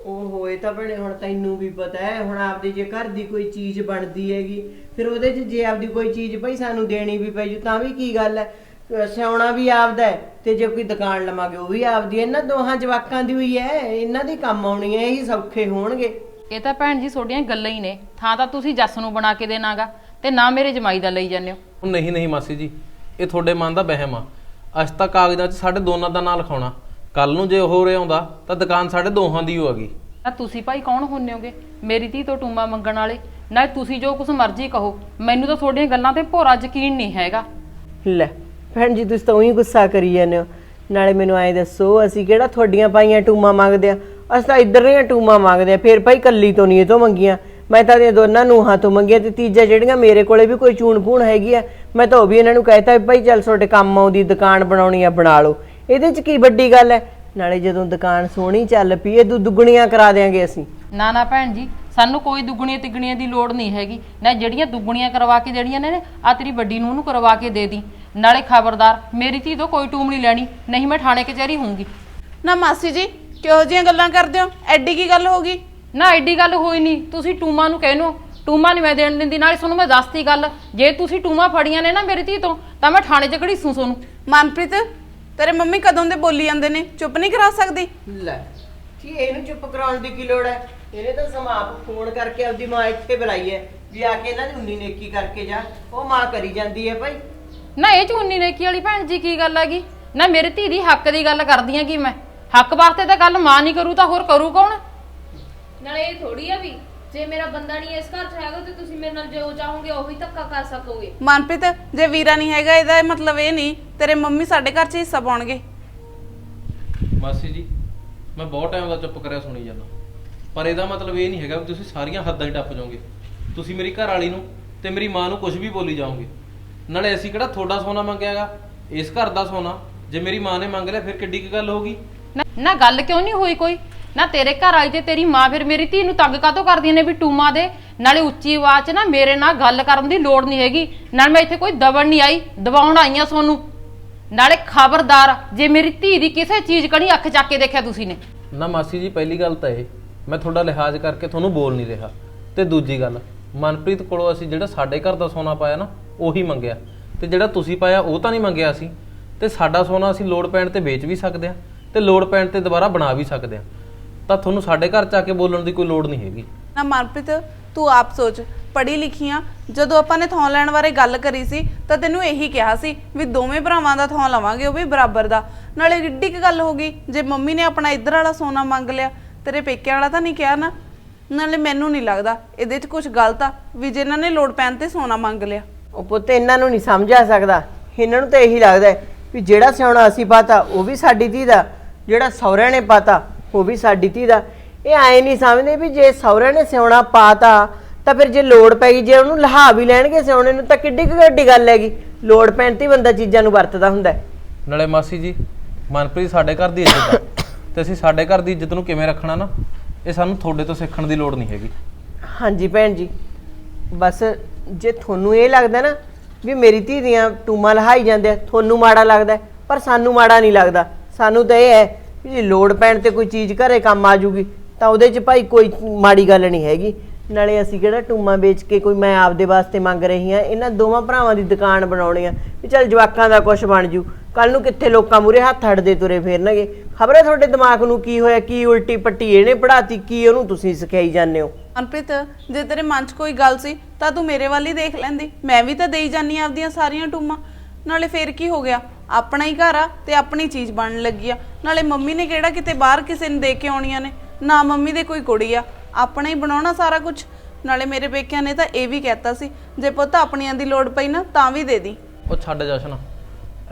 ਉਹ ਹੋਏ ਤਾਂ ਭੈਣੇ ਹੁਣ ਤੈਨੂੰ ਵੀ ਪਤਾ ਹੈ ਹੁਣ ਆਪਦੀ ਜੇ ਘਰ ਦੀ ਕੋਈ ਚੀਜ਼ ਬਣਦੀ ਹੈਗੀ ਫਿਰ ਉਹਦੇ 'ਚ ਜੇ ਆਪਦੀ ਕੋਈ ਚੀਜ਼ ਭਈ ਸਾਨੂੰ ਦੇਣੀ ਵੀ ਪਈ ਜੂ ਤਾਂ ਵੀ ਕੀ ਗੱਲ ਹੈ? ਸਿਆਉਣਾ ਵੀ ਆਪਦਾ ਹੈ ਤੇ ਜੇ ਕੋਈ ਦੁਕਾਨ ਲਵਾਂਗੇ ਉਹ ਵੀ ਆਪਦੀ ਹੈ। ਇਹਨਾਂ ਦੋਹਾਂ ਜਵਾਕਾਂ ਦੀ ਹੋਈ ਹੈ ਇਹਨਾਂ ਦੀ ਕੰਮ ਆਉਣੀ ਹੈ ਇਹੀ ਸੌਖੇ ਹੋਣਗੇ। ਇਹ ਤਾਂ ਭੈਣ ਜੀ ਤੁਹਾਡੀਆਂ ਗੱਲਾਂ ਹੀ ਨੇ। ਥਾਂ ਤਾਂ ਤੁਸੀਂ ਜੱਸ ਨੂੰ ਬਣਾ ਕੇ ਦੇਣਾਗਾ ਤੇ ਨਾ ਮੇਰੇ ਜਮਾਈ ਦਾ ਲਈ ਜਾਂਦੇ ਹੋ। ਉਹ ਨਹੀਂ ਨਹੀਂ ਮਾਸੀ ਜੀ ਇਹ ਤੁਹਾਡੇ ਮਨ ਦਾ ਵਹਿਮ ਆ। ਅੱਜ ਤਾਂ ਕਾਗਜ਼ਾਂ 'ਚ ਸਾਡੇ ਦੋਨਾਂ ਦਾ ਨਾਂ ਲਿਖਾਉਣਾ। ਕੱਲ ਨੂੰ ਜੇ ਉਹ ਰਿਹਾ ਆਉਂਦਾ ਤਾਂ ਦੁਕਾਨ ਸਾਡੇ ਦੋਹਾਂ ਦੀ ਹੋਵੇਗੀ ਨਾ ਤੁਸੀਂ ਭਾਈ ਕੌਣ ਹੁੰਨੇ ਹੋਗੇ? ਮੇਰੀ ਧੀ ਤੋਂ ਟੂਮਾ ਮੰਗਣ ਵਾਲੇ। ਨਾ ਤੁਸੀਂ ਜੋ ਕੁਝ ਮਰਜ਼ੀ ਕਹੋ ਮੈਨੂੰ ਤਾਂ ਤੁਹਾਡੀਆਂ ਗੱਲਾਂ ਤੇ ਭੋਰਾ ਯਕੀਨ ਨਹੀਂ ਹੈਗਾ। ਲੈ ਭੈਣ ਜੀ ਤੁਸੀਂ ਤਾਂ ਉਹੀ ਗੁੱਸਾ ਕਰੀ ਜਾਂਦੇ ਹੋ। ਨਾਲੇ ਮੈਨੂੰ ਐਂ ਦੱਸੋ ਅਸੀਂ ਕਿਹੜਾ ਤੁਹਾਡੀਆਂ ਪਾਈਆਂ ਟੂਮਾਂ ਮੰਗਦੇ ਆ? ਅਸੀਂ ਤਾਂ ਇੱਧਰ ਦੀਆਂ ਟੂਮਾਂ ਮੰਗਦੇ ਆ ਫਿਰ ਭਾਈ ਕੱਲੀ ਤੋਂ ਨਹੀਂ ਇਹ ਤੋਂ ਮੰਗੀਆਂ। ਮੈਂ ਤਾਂ ਇਹ ਦੋਨਾਂ ਨੂੰਹਾਂ ਤੋਂ ਮੰਗੀਆਂ ਤੇ ਤੀਜਾ ਜਿਹੜੀਆਂ ਮੇਰੇ ਕੋਲੇ ਵੀ ਕੋਈ ਚੂਣ ਪੂਣ ਹੈਗੀ ਆ ਮੈਂ ਤਾਂ ਉਹ ਵੀ ਇਹਨਾਂ ਨੂੰ ਕਹਿਤਾ ਭਾਈ ਚੱਲ ਤੁਹਾਡੇ ਕੰਮ ਆਉਂਦੀ ਦੁਕਾਨ ਬਣਾਉਣੀ ਆ ਬਣਾ ਲਓ। ਇਹਦੇ 'ਚ ਕੀ ਵੱਡੀ ਗੱਲ ਹੈ? ਨਾਲੇ ਜਦੋਂ ਦੁਕਾਨ ਸੋਹਣੀ ਚੱਲ ਪਈ ਇਹ ਦੁ- ਦੁੱਗਣੀਆਂ ਕਰਾ ਦਿਆਂਗੇ ਅਸੀਂ। ਨਾ ਨਾ ਭੈਣ ਜੀ ਸਾਨੂੰ ਕੋਈ ਦੁੱਗਣੀਆਂ ਤਿੱਗਣੀਆਂ ਦੀ ਲੋੜ ਨਹੀਂ ਹੈਗੀ। ਨਾ ਜਿਹੜੀਆਂ ਦੁੱਗਣੀਆਂ ਕਰਵਾ ਕੇ ਜਿਹੜੀਆਂ ਨੇ ਆ ਤੇਰੀ ਵੱਡੀ ਨੂੰ ਨੂੰ ਕਰਵਾ ਕੇ ਦੇ ਦੀ। ਨਾਲੇ ਖਬਰਦਾਰ ਮੇਰੀ ਧੀ ਤੋਂ ਕੋਈ ਟੂਮ ਨਹੀਂ ਲੈਣੀ ਨਹੀਂ ਮੈਂ ਥਾਣੇ ਕਚਹਿਰੀ ਹੋਊਂਗੀ। ਨਾ ਮਾਸੀ ਜੀ ਕਿਹੋ ਜਿਹੀਆਂ ਗੱਲਾਂ ਕਰਦੇ ਹੋ? ਐਡੀ ਕੀ ਗੱਲ ਹੋ ਗਈ? ਨਾ ਐਡੀ ਗੱਲ ਹੋਈ ਨਹੀਂ। ਤੁਸੀਂ ਟੂਮਾ ਨੂੰ ਕਹਿਨੋ ਟੂਮਾ ਨਹੀਂ ਮੈਂ ਦੇਣ ਦਿੰਦੀ ਨਾਲੇ ਤੁਹਾਨੂੰ ਮੈਂ ਦੱਸਤੀ ਗੱਲ। ਜੇ ਤੁਸੀਂ ਟੂਮਾ ਫੜੀਆਂ ਨੇ ਨਾ ਮੇਰੀ ਧੀ ਤੋਂ ਤਾਂ ਮੈਂ ਥਾਣੇ 'ਚ ਘੜੀਸੂ ਤੁਹਾਨੂੰ ਮਨਪ੍ਰੀਤ ਤੇਰੇ ਮੰਮੀ ਕਦੋਂ ਦੇ ਬੋਲੀ ਜਾਂਦੇ ਨੇ? ਚੁੱਪ ਨਹੀਂ ਕਰਾ ਸਕਦੀ? ਲੈ ਜੀ ਇਹਨੂੰ ਚੁੱਪ ਕਰਾਉਣ ਦੀ ਕੀ ਲੋੜ ਹੈ? ਇਹਨੇ ਤਾਂ ਸਮਾਪ ਫੋਨ ਕਰਕੇ ਆਪਦੀ ਮਾਂ ਇੱਥੇ ਬੁਲਾਈ ਹੈ। ਵੀ ਆ ਕੇ ਇਹਨਾਂ ਦੀ ਉਨੀ ਨੇਕੀ ਕਰਕੇ ਜਾ। ਉਹ ਮਾਂ ਕਰੀ ਜਾਂਦੀ ਹੈ ਭਾਈ। ਨਾ ਇਹ ਝੂਨੀ ਨੇਕੀ ਵਾਲੀ ਭੈਣ ਜੀ ਕੀ ਗੱਲ ਹੈਗੀ? ਨਾ ਮੇਰੀ ਧੀ ਦੀ ਹੱਕ ਦੀ ਗੱਲ ਕਰਦੀ ਆ ਕਿ ਮੈਂ? ਹੱਕ ਵਾਸਤੇ ਤਾਂ ਗੱਲ ਮਾਂ ਨਹੀਂ ਕਰੂ ਤਾਂ ਹੋਰ ਕਰੂ ਕੌਣ? ਨਾਲੇ ਇਹ ਥੋੜੀ ਆ ਵੀ ਜੇ ਮੇਰਾ ਬੰਦਾ ਨਹੀਂ ਇਸ ਘਰ 'ਚ ਹੈਗਾ ਤੇ ਤੁਸੀਂ ਮੇਰੇ ਨਾਲ ਜੋ ਚਾਹੋਗੇ ਉਹੀ ਧੱਕਾ ਕਰ ਸਕੋਗੇ। ਮਨਪ੍ਰੀਤ ਜੇ ਵੀਰਾ ਨਹੀਂ ਹੈਗਾ ਇਹਦਾ ਮਤਲਬ ਇਹ ਨਹੀਂ ਤੇਰੇ ਮੰਮੀ ਸਾਡੇ ਘਰ 'ਚ ਹਿੱਸਾ ਪਾਉਣਗੇ। ਮਾਸੀ ਜੀ ਮੈਂ ਬਹੁਤ ਟਾਈਮ ਦਾ ਚੁੱਪ ਕਰਿਆ ਸੁਣੀ ਜਾਂਦਾ। ਪਰ ਇਹਦਾ ਮਤਲਬ ਇਹ ਨਹੀਂ ਹੈਗਾ ਵੀ ਤੁਸੀਂ ਸਾਰੀਆਂ ਹੱਦਾਂ ਹੀ ਟੱਪ ਜਾਓਗੇ। ਤੁਸੀਂ ਮੇਰੀ ਘਰ ਵਾਲੀ ਨੂੰ ਤੇ ਮੇਰੀ ਮਾਂ ਨੂੰ ਕੁਝ ਵੀ ਬੋਲੀ ਜਾਓਗੇ। ਨਾਲੇ ਅਸੀਂ ਕਿਹੜਾ ਤੁਹਾਡਾ ਸੋਨਾ ਮੰਗਿਆਗਾ ਇਸ ਘਰ ਦਾ ਸੋਨਾ ਜੇ ਮੇਰੀ ਮਾਂ ਨੇ ਮੰਗ ਲਿਆ ਫਿਰ ਕਿੱਡੀ ਕੁ ਗੱਲ ਹੋਗੀ ਨਾ ਨਾ ਗੱਲ ਕਿਉਂ ਨਹੀਂ ਹੋਈ ਕੋਈ? ਨਾ ਤੇਰੇ ਘਰ ਆਈ ਤੇ ਤੇਰੀ ਮਾਂ ਫਿਰ ਮੇਰੀ ਧੀ ਨੂੰ ਤੰਗ ਕਾਤੋਂ ਕਰਦੀਆਂ ਨੇ ਵੀ ਟੂਮਾ ਦੇ? ਨਾਲੇ ਉੱਚੀ ਆਵਾਜ਼ 'ਚ ਨਾ ਮੇਰੇ ਨਾਲ ਗੱਲ ਕਰਨ ਦੀ ਲੋੜ ਨਹੀਂ ਹੈਗੀ। ਨਾਲ ਮੈਂ ਇੱਥੇ ਕੋਈ ਦਬਣ ਨਹੀਂ ਆਈ, ਦਬਾਉਣ ਆਈ ਆ ਸੋਨੂੰ। ਨਾਲੇ ਖਬਰਦਾਰ, ਜੇ ਮੇਰੀ ਧੀ ਦੀ ਕਿਸੇ ਚੀਜ਼ ਕਣੀ ਅੱਖ ਚੱਕ ਕੇ ਦੇਖਿਆ ਤੁਸੀਂ ਨੇ। ਨਾ ਮਾਸੀ ਜੀ, ਪਹਿਲੀ ਗੱਲ ਤਾਂ ਇਹ, ਮੈਂ ਤੁਹਾਡਾ ਲਿਹਾਜ਼ ਕਰਕੇ ਤੁਹਾਨੂੰ ਬੋਲ ਨਹੀਂ ਰਿਹਾ। ਤੇ ਦੂਜੀ ਗੱਲ, ਮਨਪ੍ਰੀਤ ਕੋਲੋਂ ਅਸੀਂ ਜਿਹੜਾ ਸਾਡੇ ਘਰ ਦਾ ਸੋਨਾ ਪਾਇਆ ਨਾ, ਉਹੀ ਮੰਗਿਆ। ਤੇ ਜਿਹੜਾ ਤੁਸੀਂ ਪਾਇਆ, ਉਹ ਤਾਂ ਨਹੀਂ ਮੰਗਿਆ ਸੀ ਤੇ ਸਾਡਾ ਸੋਨਾ ਅਸੀਂ ਲੋੜ ਪੈਣ ਤੇ ਵੇਚ ਵੀ ਸਕਦੇ ਆ ਤੇ ਲੋਡ ਪੈਣ ਤੇ ਦੁਬਾਰਾ ਬਣਾ ਵੀ ਸਕਦੇ ਆ। ਤਾਂ ਤੁਹਾਨੂੰ ਸਾਡੇ ਘਰ ਚ ਆ ਕੇ ਬੋਲਣ ਦੀ ਕੋਈ ਲੋੜ ਨਹੀਂ ਹੈਗੀ। ਨਾ ਮਨਪ੍ਰੀਤ ਤੂੰ ਆਪ ਸੋਚ। ਪੜ੍ਹੀ ਲਿਖੀ ਆ ਜਦੋਂ ਆਪਾਂ ਨੇ ਥਾਂ ਲੈਣ ਬਾਰੇ ਗੱਲ ਕਰੀ ਸੀ ਤਾਂ ਤੈਨੂੰ ਇਹੀ ਕਿਹਾ ਸੀ ਵੀ ਦੋਵੇਂ ਭਰਾਵਾਂ ਦਾ ਥਾਂ ਲਵਾਂਗੇ ਉਹ ਵੀ ਬਰਾਬਰ ਦਾ। ਨਾਲੇ ਕਿੱਡੀ ਕੁ ਗੱਲ ਹੋ ਗਈ? ਜੇ ਮੰਮੀ ਨੇ ਆਪਣਾ ਇੱਧਰ ਵਾਲਾ ਸੋਨਾ ਮੰਗ ਲਿਆ ਤੇਰੇ ਪੇਕਿਆਂ ਵਾਲਾ ਤਾਂ ਨਹੀਂ ਕਿਹਾ ਨਾ? ਨਾਲੇ ਮੈਨੂੰ ਨਹੀਂ ਲੱਗਦਾ ਇਹਦੇ 'ਚ ਕੁਝ ਗਲਤ ਆ ਵੀ ਜਿਨ੍ਹਾਂ ਨੇ ਲੋੜ ਪੈਣ ਤੇ ਸੋਨਾ ਮੰਗ ਲਿਆ। ਉਹ ਪੁੱਤ ਇਹਨਾਂ ਨੂੰ ਨਹੀਂ ਸਮਝ ਆ ਸਕਦਾ। ਇਹਨਾਂ ਨੂੰ ਤਾਂ ਇਹੀ ਲੱਗਦਾ ਹੈ ਵੀ ਜਿਹੜਾ ਸਿਆਉਣਾ ਅਸੀਂ ਪਾਤਾ ਉਹ ਵੀ ਸਾਡੀ ਧੀ ਦਾ। ਜਿਹੜਾ ਸਹੁਰਿਆਂ ਨੇ ਪਾਤਾ ਉਹ ਵੀ ਸਾਡੀ ਧੀ ਦਾ। ਇਹ ਐ ਨਹੀਂ ਸਮਝਦੇ ਵੀ ਜੇ ਸਹੁਰਿਆਂ ਨੇ ਸਿਆਉਣਾ ਪਾਤਾ ਤਾਂ ਫਿਰ ਜੇ ਲੋੜ ਪੈਗੀ ਜੇ ਉਹਨੂੰ ਲਹਾ ਵੀ ਲੈਣਗੇ ਸਿਆਉਣੇ ਨੂੰ ਤਾਂ ਕਿੱਡੀ ਕੁ ਵੱਡੀ ਗੱਲ ਹੈਗੀ। ਲੋੜ ਪੈਣ ਤੇ ਹੀ ਬੰਦਾ ਚੀਜ਼ਾਂ ਨੂੰ ਵਰਤਦਾ ਹੁੰਦਾ ਹੈ। ਨਾਲੇ ਮਾਸੀ ਜੀ ਮਨਪ੍ਰੀਤ ਸਾਡੇ ਘਰ ਦੀ ਇੱਜ਼ਤ ਆ। ਤੇ ਅਸੀਂ ਸਾਡੇ ਘਰ ਦੀ ਇੱਜ਼ਤ ਨੂੰ ਕਿਵੇਂ ਰੱਖਣਾ ਨਾ ਇਹ ਸਾਨੂੰ ਤੁਹਾਡੇ ਤੋਂ ਸਿੱਖਣ ਦੀ ਲੋੜ ਨਹੀਂ ਹੈਗੀ। ਹਾਂਜੀ ਭੈਣ ਜੀ ਬਸ ਜੇ ਤੁਹਾਨੂੰ ਇਹ ਲੱਗਦਾ ਨਾ ਵੀ ਮੇਰੀ ਧੀ ਦੀਆਂ ਟੂਮਾਂ ਲਹਾਈ ਜਾਂਦੇ ਆ ਤੁਹਾਨੂੰ ਮਾੜਾ ਲੱਗਦਾ ਹੈ, ਪਰ ਸਾਨੂੰ ਮਾੜਾ ਨਹੀਂ ਲੱਗਦਾ। ਸਾਨੂੰ ਤਾਂ ਇਹ ਹੈ ਵੀ ਜੇ ਲੋੜ ਪੈਣ ਤੇ ਕੋਈ ਚੀਜ਼ ਘਰੇ ਕੰਮ ਆ ਜੂਗੀ, ਤਾਂ ਉਹਦੇ 'ਚ ਭਾਈ ਕੋਈ ਮਾੜੀ ਗੱਲ ਨਹੀਂ ਹੈਗੀ। ਨਾਲੇ ਅਸੀਂ ਕਿਹੜਾ ਟੂਮਾਂ ਵੇਚ ਕੇ ਕੋਈ ਮੈਂ ਆਪਦੇ ਵਾਸਤੇ ਮੰਗ ਰਹੀ ਹਾਂ, ਇਹਨਾਂ ਦੋਵਾਂ ਭਰਾਵਾਂ ਦੀ ਦੁਕਾਨ ਬਣਾਉਣੀ ਆ ਵੀ ਚੱਲ ਜਵਾਕਾਂ ਦਾ ਕੁਝ ਬਣ ਜੂ। ਕੱਲ ਨੂੰ ਕਿੱਥੇ ਲੋਕਾਂ ਮੂਰੇ ਹੱਥ ਅੜਦੇ ਤੁਰੇ ਫੇਰਨਗੇ। ਖਬਰੇ ਤੁਹਾਡੇ ਦਿਮਾਗ ਨੂੰ ਕੀ ਹੋਇਆ, ਕੀ ਉਲਟੀ ਪੱਟੀ ਇਹਨੇ ਪੜਾਤੀ ਕੀ ਉਹਨੂੰ ਤੁਸੀਂ ਸਿਖਾਈ ਜਾਂਦੇ ਹੋ? ਅਨਪ੍ਰੀਤ, ਜੇ ਤੇਰੇ ਮਨ 'ਚ ਕੋਈ ਗੱਲ ਸੀ, ਤਾਂ ਤੂੰ ਮੇਰੇ ਵੱਲ ਹੀ ਦੇਖ ਲੈਂਦੀ। ਮੈਂ ਵੀ ਤਾਂ ਦੇਈ ਜਾਨੀ ਆਂ ਆਪਦੀਆਂ ਸਾਰੀਆਂ ਟੂਮਾਂ। ਨਾਲੇ ਫੇਰ ਕੀ ਹੋ ਗਿਆ? ਆਪਣਾ ਹੀ ਘਰ ਆ ਤੇ ਆਪਣੀ ਚੀਜ਼ ਬਣਨ ਲੱਗੀ ਆ। ਨਾਲੇ ਮੰਮੀ ਨੇ ਕਿਹੜਾ ਕਿਤੇ ਬਾਹਰ ਕਿਸੇ ਨੂੰ ਦੇ ਕੇ ਆਉਣੀਆਂ ਨੇ? ਨਾ ਮੰਮੀ ਦੇ ਕੋਈ ਕੁੜੀ ਆ। ਆਪਣਾ ਹੀ ਬਣਾਉਣਾ ਸਾਰਾ ਕੁਝ ਨਾਲੇ ਮੇਰੇ ਪੇਕਿਆਂ ਨੇ ਤਾਂ ਇਹ ਵੀ ਕਹਿਤਾ ਸੀ ਜੇ ਪੁੱਤ ਆਪਣੀਆਂ ਦੀ ਲੋੜ ਪਈ ਨਾ ਤਾਂ ਵੀ ਦੇ ਦੀ। ਉਹ ਛੱਡ ਜਸ਼ਨ।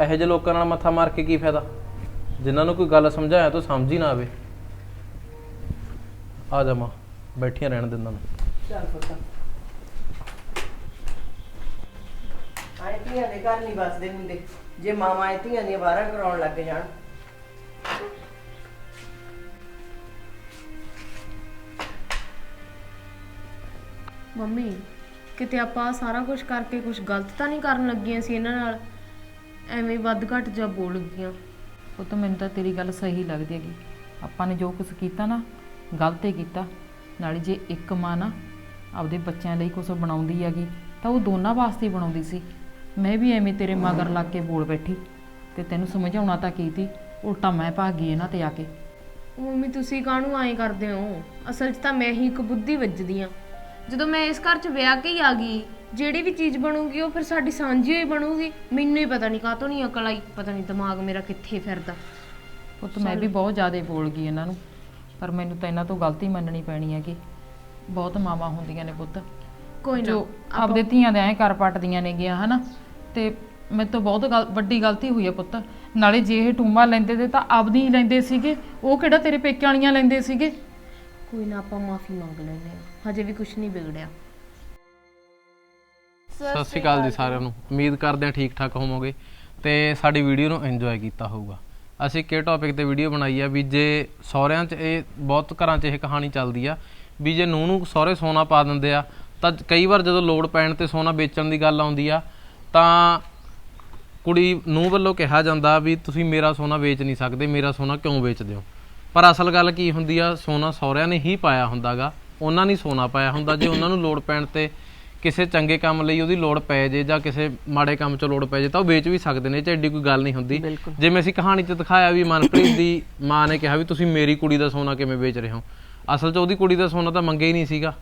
ਇਹੋ ਜਿਹੇ ਲੋਕਾਂ ਨਾਲ ਮੱਥਾ ਮਾਰ ਕੇ ਕੀ ਫਾਇਦਾ? ਜਿਨ੍ਹਾਂ ਨੂੰ ਕੋਈ ਗੱਲ ਸਮਝਾਇਆ ਤਾਂ ਸਮਝ ਹੀ ਨਾ ਆਵੇ। ਆ ਜਾ ਮਾਂ ਬੈਠੀਆਂ ਰਹਿਣ ਦਿੰਦਾ ਮੈਂ। ਚੱਲ ਪੁੱਤ। ਆਏ ਧੀਆਂ ਦੇ ਘਰ ਨਹੀਂ ਵਸਦੇ ਹੁੰਦੇ ਜੇ ਮਾਵਾਂ ਆਏ ਧੀਆਂ ਦੀਆਂ ਵਾਰਾਂ ਕਰਾਉਣ ਲੱਗ ਜਾਣ। ਮੰਮੀ ਕਿਤੇ ਆਪਾਂ ਸਾਰਾ ਕੁਝ ਕਰਕੇ ਕੁਝ ਗਲਤ ਤਾਂ ਨਹੀਂ ਕਰਨ ਲੱਗੀਆਂ ਸੀ ਇਹਨਾਂ ਨਾਲ? ਐਵੇਂ ਵੱਧ ਘੱਟ ਜਾ ਬੋਲ ਗਈਆਂ ਉਹ ਤਾਂ ਮੈਨੂੰ ਤਾਂ ਤੇਰੀ ਗੱਲ ਸਹੀ ਲੱਗਦੀ ਹੈਗੀ। ਆਪਾਂ ਨੇ ਜੋ ਕੁਝ ਕੀਤਾ ਨਾ ਗਲਤ ਹੀ ਕੀਤਾ। ਨਾਲੇ ਜੇ ਇੱਕ ਮਾਂ ਨਾ ਆਪਦੇ ਬੱਚਿਆਂ ਲਈ ਕੁਝ ਬਣਾਉਂਦੀ ਹੈਗੀ ਤਾਂ ਉਹ ਦੋਨਾਂ ਵਾਸਤੇ ਹੀ ਬਣਾਉਂਦੀ ਸੀ। ਮੈਂ ਵੀ ਐਵੇਂ ਤੇਰੇ ਮਗਰ ਲੱਗ ਕੇ ਬੋਲ ਬੈਠੀ ਤੇ ਤੈਨੂੰ ਸਮਝਾਉਣਾ ਤਾਂ ਕੀਤੀ ਉਲਟਾ ਮੈਂ ਭਾਗ ਗਈ ਇਹਨਾਂ ਤੇ ਆ ਕੇ। ਮੰਮੀ ਤੁਸੀਂ ਕਾਹਨੂੰ ਐਂ ਕਰਦੇ ਹੋ? ਅਸਲ 'ਚ ਤਾਂ ਮੈਂ ਹੀ ਇੱਕ ਬੁੱਧੀ ਵੱਜਦੀ ਆ। ਜਦੋਂ ਮੈਂ ਇਸ ਘਰ 'ਚ ਵਿਆਹ ਕੇ ਹੀ ਆ ਗਈ ਜਿਹੜੀ ਵੀ ਚੀਜ਼ ਬਣੂਗੀ ਉਹ ਫਿਰ ਸਾਡੀ ਸਾਂਝੀ ਹੋਈ ਬਣੂਗੀ। ਮੈਨੂੰ ਹੀ ਪਤਾ ਨਹੀਂ ਕਾਹਤੋਂ ਨਹੀਂ ਅਕਲ ਆਈ ਪਤਾ ਨਹੀਂ ਦਿਮਾਗ ਮੇਰਾ ਕਿੱਥੇ ਫਿਰਦਾ। ਉਹ ਤਾਂ ਮੈਂ ਵੀ ਬਹੁਤ ਜ਼ਿਆਦਾ ਬੋਲ ਗਈ ਇਹਨਾਂ ਨੂੰ ਪਰ ਮੈਨੂੰ ਤਾਂ ਇਹਨਾਂ ਤੋਂ ਗਲਤੀ ਮੰਨਣੀ ਪੈਣੀ ਹੈਗੀ। ਬਹੁਤ ਮਾਵਾਂ ਹੁੰਦੀਆਂ ਨੇ ਪੁੱਤ। ਕੋਈ ਨਾ ਜੋ ਆਪਦੇ ਧੀਆਂ ਦੇ ਐਂ ਕਰ ਪਟਦੀਆਂ ਨੇਗੀਆਂ ਹਨਾ? ਤੇ ਮੇਰੇ ਤੋਂ ਬਹੁਤ ਗਲ- ਵੱਡੀ ਗਲਤੀ ਹੋਈ ਹੈ ਪੁੱਤ। ਨਾਲੇ ਜੇ ਇਹ ਟੂਮਾ ਲੈਂਦੇ ਤੇ ਤਾਂ ਆਪਦੀ ਹੀ ਲੈਂਦੇ ਸੀਗੇ। ਉਹ ਕਿਹੜਾ ਤੇਰੇ ਪੇਕਿਆਂ ਵਾਲੀਆਂ ਲੈਂਦੇ ਸੀਗੇ? ਕੋਈ ਨਾ ਆਪਾਂ ਮਾਫੀ ਮੰਗ ਲੈਂਦੇ ਆ ਹਜੇ ਵੀ ਕੁਝ ਨਹੀਂ ਵਿਗੜਿਆ। ਸਤਿ ਸ਼੍ਰੀ ਅਕਾਲ ਜੀ ਸਾਰਿਆਂ ਨੂੰ। ਉਮੀਦ ਕਰਦੇ ਹਾਂ ਠੀਕ ਠਾਕ ਹੋਵੋਗੇ ਤੇ ਸਾਡੀ ਵੀਡੀਓ ਨੂੰ ਇੰਜੋਏ ਕੀਤਾ ਹੋਊਗਾ। ਅਸੀਂ ਕਿਹ ਟੌਪਿਕ ਤੇ ਵੀਡੀਓ ਬਣਾਈ ਆ ਵੀ ਜੇ ਸਹੁਰਿਆਂ 'ਚ ਇਹ ਬਹੁਤ ਘਰਾਂ 'ਚ ਇਹ ਕਹਾਣੀ ਚੱਲਦੀ ਆ ਵੀ ਜੇ ਨੂੰਹ ਨੂੰ ਸਹੁਰੇ ਸੋਨਾ ਪਾ ਦਿੰਦੇ ਆ ਤਾਂ ਕਈ ਵਾਰ ਜਦੋਂ ਲੋੜ ਪੈਣ ਤੇ ਸੋਨਾ ਵੇਚਣ ਦੀ ਗੱਲ ਆਉਂਦੀ ਆ ਤਾਂ ਕੁੜੀ ਨੂੰ ਵੱਲੋਂ ਕਿਹਾ ਜਾਂਦਾ ਵੀ ਤੁਸੀਂ ਮੇਰਾ ਸੋਨਾ ਵੇਚ ਨਹੀਂ ਸਕਦੇ ਮੇਰਾ ਸੋਨਾ ਕਿਉਂ ਵੇਚਦੇ ਹੋ? ਪਰ ਅਸਲ ਗੱਲ ਕੀ ਹੁੰਦੀ ਆ ਸੋਨਾ ਸਹੁਰਿਆਂ ਨੇ ਹੀ ਪਾਇਆ ਹੁੰਦਾਗਾ। ਉਹਨਾਂ ਨੇ ਸੋਨਾ ਪਾਇਆ ਹੁੰਦਾ ਜੇ ਉਹਨਾਂ ਨੂੰ ਲੋੜ ਪੈਣ ਤੇ ਕਿਸੇ ਚੰਗੇ ਕੰਮ ਲਈ ਉਹਦੀ ਲੋੜ ਪੈ ਜੇ ਜਾਂ ਕਿਸੇ ਮਾੜੇ ਕੰਮ 'ਚ ਲੋੜ ਪੈ ਜੇ ਤਾਂ ਉਹ ਵੇਚ ਵੀ ਸਕਦੇ ਨੇ ਇਹ 'ਚ ਐਡੀ ਕੋਈ ਗੱਲ ਨਹੀਂ ਹੁੰਦੀ। ਜਿਵੇਂ ਅਸੀਂ ਕਹਾਣੀ 'ਚ ਦਿਖਾਇਆ ਵੀ ਮਨਪ੍ਰੀਤ ਦੀ ਮਾਂ ਨੇ ਕਿਹਾ ਵੀ ਤੁਸੀਂ ਮੇਰੀ ਕੁੜੀ ਦਾ ਸੋਨਾ ਕਿਵੇਂ ਵੇਚ ਰਹੇ ਹੋ। ਅਸਲ 'ਚ ਉਹਦੀ ਕੁੜੀ ਦਾ ਸੋਨਾ ਤਾਂ ਮੰਗਿਆ ਹੀ ਨਹੀਂ ਸੀਗਾ।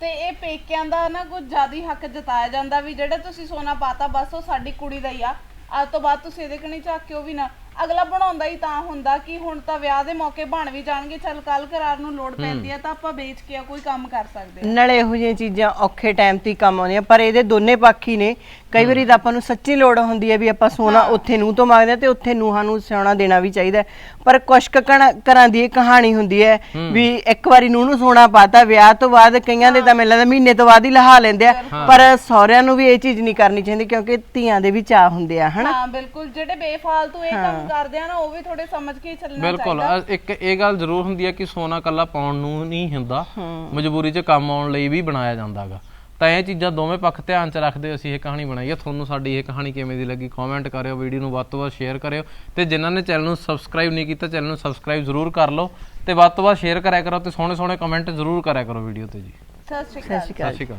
ਤੇ ਇਹ ਪੇਕਿਆਂ ਦਾ ਨਾ ਕੁਝ ਜ਼ਿਆਦਾ ਹੱਕ ਜਤਾਇਆ ਜਾਂਦਾ ਵੀ ਜਿਹੜਾ ਤੁਸੀਂ ਸੋਨਾ ਪਾਤਾ ਬਸ ਉਹ ਸਾਡੀ ਕੁੜੀ ਦਾ ਹੀ ਆ। ਅੱਜ ਤੋਂ ਬਾਅਦ ਤੁਸੀਂ ਇਹਦੇ ਕਣੀ ਝਾਕਿਓ ਵੀ ਨਾ। ਅਗਲਾ ਬਣਾਉਂਦਾ ਹੀ ਤਾਂ ਹੁੰਦਾ ਕਿ ਹੁਣ ਤਾਂ ਵਿਆਹ ਦੇ ਮੌਕੇ ਬਣ ਵੀ ਜਾਣਗੇ ਚੱਲ ਕੱਲ ਕਰਾਰ ਨੂੰ ਲੋੜ ਪੈਂਦੀ ਆ ਤਾਂ ਆਪਾਂ ਵੇਚ ਕੇ ਕੋਈ ਕੰਮ ਕਰ ਸਕਦੇ ਹਾਂ ਨਾਲੇ ਇਹੋ ਜਿਹੀਆਂ ਚੀਜ਼ਾਂ ਔਖੇ ਟਾਈਮ ਤੇ ਹੀ ਕੰਮ ਆਉਂਦੀਆਂ ਪਰ ਇਹਦੇ ਦੋਨੇ ਪੱਖ ਹੀ ਨੇ ਕਈ ਵਾਰੀ ਤਾਂ ਆਪਾਂ ਨੂੰ ਸੱਚੀ ਲੋੜ ਹੁੰਦੀ ਹੈ ਵੀ ਆਪਾਂ ਸੋਨਾ ਉੱਥੇ ਨੂੰ ਤੋਂ ਮੰਗਦੇ ਹਾਂ ਤੇ ਉੱਥੇ ਨੂੰਹਾਂ ਨੂੰ ਸਿਆਉਣਾ ਦੇਣਾ ਵੀ ਚਾਹੀਦਾ ਹੈ। ਪਰ ਕੁਛ ਕੁ ਘਣਾ- ਘਰਾਂ ਦੀ ਇਹ ਕਹਾਣੀ ਹੁੰਦੀ ਹੈ ਵੀ ਇੱਕ ਵਾਰੀ ਨੂੰਹ ਨੂੰ ਸੋਨਾ ਪਾਤਾ ਵਿਆਹ ਤੋਂ ਬਾਅਦ ਕਈਆਂ ਦੇ ਤਾਂ ਮੈਨੂੰ ਲੱਗਦਾ ਮਹੀਨੇ ਤੋਂ ਬਾਅਦ ਹੀ ਲਹਾ ਲੈਂਦੇ ਆ ਪਰ ਸਹੁਰਿਆਂ ਨੂੰ ਵੀ ਇਹ ਚੀਜ਼ ਨਹੀਂ ਕਰਨੀ ਚਾਹੀਦੀ ਕਿਉਂਕਿ ਧੀਆਂ ਦੇ ਵੀ ਚਾਹ ਹੁੰਦੇ ਆ ਹਨਾ? ਹਾਂ ਬਿਲਕੁਲ ਜਿਹੜੇ ਬੇਫਾਲਤੂ ਇਹ ਕੰਮ ਕਰਦੇ ਆ ਨਾ ਉਹ ਵੀ ਥੋੜੇ ਸਮਝ ਕੇ ਹੀ ਚੱਲਣਾ ਬਿਲਕੁਲ। ਅ- ਇੱਕ ਇਹ ਗੱਲ ਜ਼ਰੂਰ ਹੁੰਦੀ ਹੈ ਕਿ ਸੋਨਾ ਕੱਲਾ ਪਾਉਣ ਨੂੰ ਨਹੀਂ ਹੁੰਦਾ। ਮਜਬੂਰੀ 'ਚ ਕੰਮ ਆਉਣ ਲਈ ਵੀ ਬਣਾਇਆ ਜਾਂਦਾਗਾ ਤਾਂ ਇਹ ਚੀਜ਼ਾਂ ਦੋਵੇਂ ਪੱਖ ਧਿਆਨ 'ਚ ਰੱਖਦੇ ਅਸੀਂ ਇਹ ਕਹਾਣੀ ਬਣਾਈ ਹੈ ਤੁਹਾਨੂੰ ਸਾਡੀ ਇਹ ਕਹਾਣੀ ਕਿਵੇਂ ਦੀ ਲੱਗੀ ਕਮੈਂਟ ਕਰਿਓ ਵੀਡੀਓ ਨੂੰ ਵੱਧ ਤੋਂ ਵੱਧ ਸ਼ੇਅਰ ਕਰਿਓ। ਤੇ ਜਿਨ੍ਹਾਂ ਨੇ ਚੈਨਲ ਨੂੰ ਸਬਸਕ੍ਰਾਈਬ ਨਹੀਂ ਕੀਤਾ ਚੈਨਲ ਨੂੰ ਸਬਸਕ੍ਰਾਈਬ ਜ਼ਰੂਰ ਕਰ ਲਓ। ਤੇ ਵੱਧ ਤੋਂ ਵੱਧ ਸ਼ੇਅਰ ਕਰਿਆ ਕਰੋ ਤੇ ਸੋਹਣੇ ਸੋਹਣੇ ਕਮੈਂਟ ਜ਼ਰੂਰ ਕਰਿਆ ਕਰੋ ਵੀਡੀਓ ਤੇ ਜੀ। ਸਤਿ ਸ਼੍ਰੀ ਅਕਾਲ। ਸਤਿ ਸ਼੍ਰੀ ਅਕਾਲ।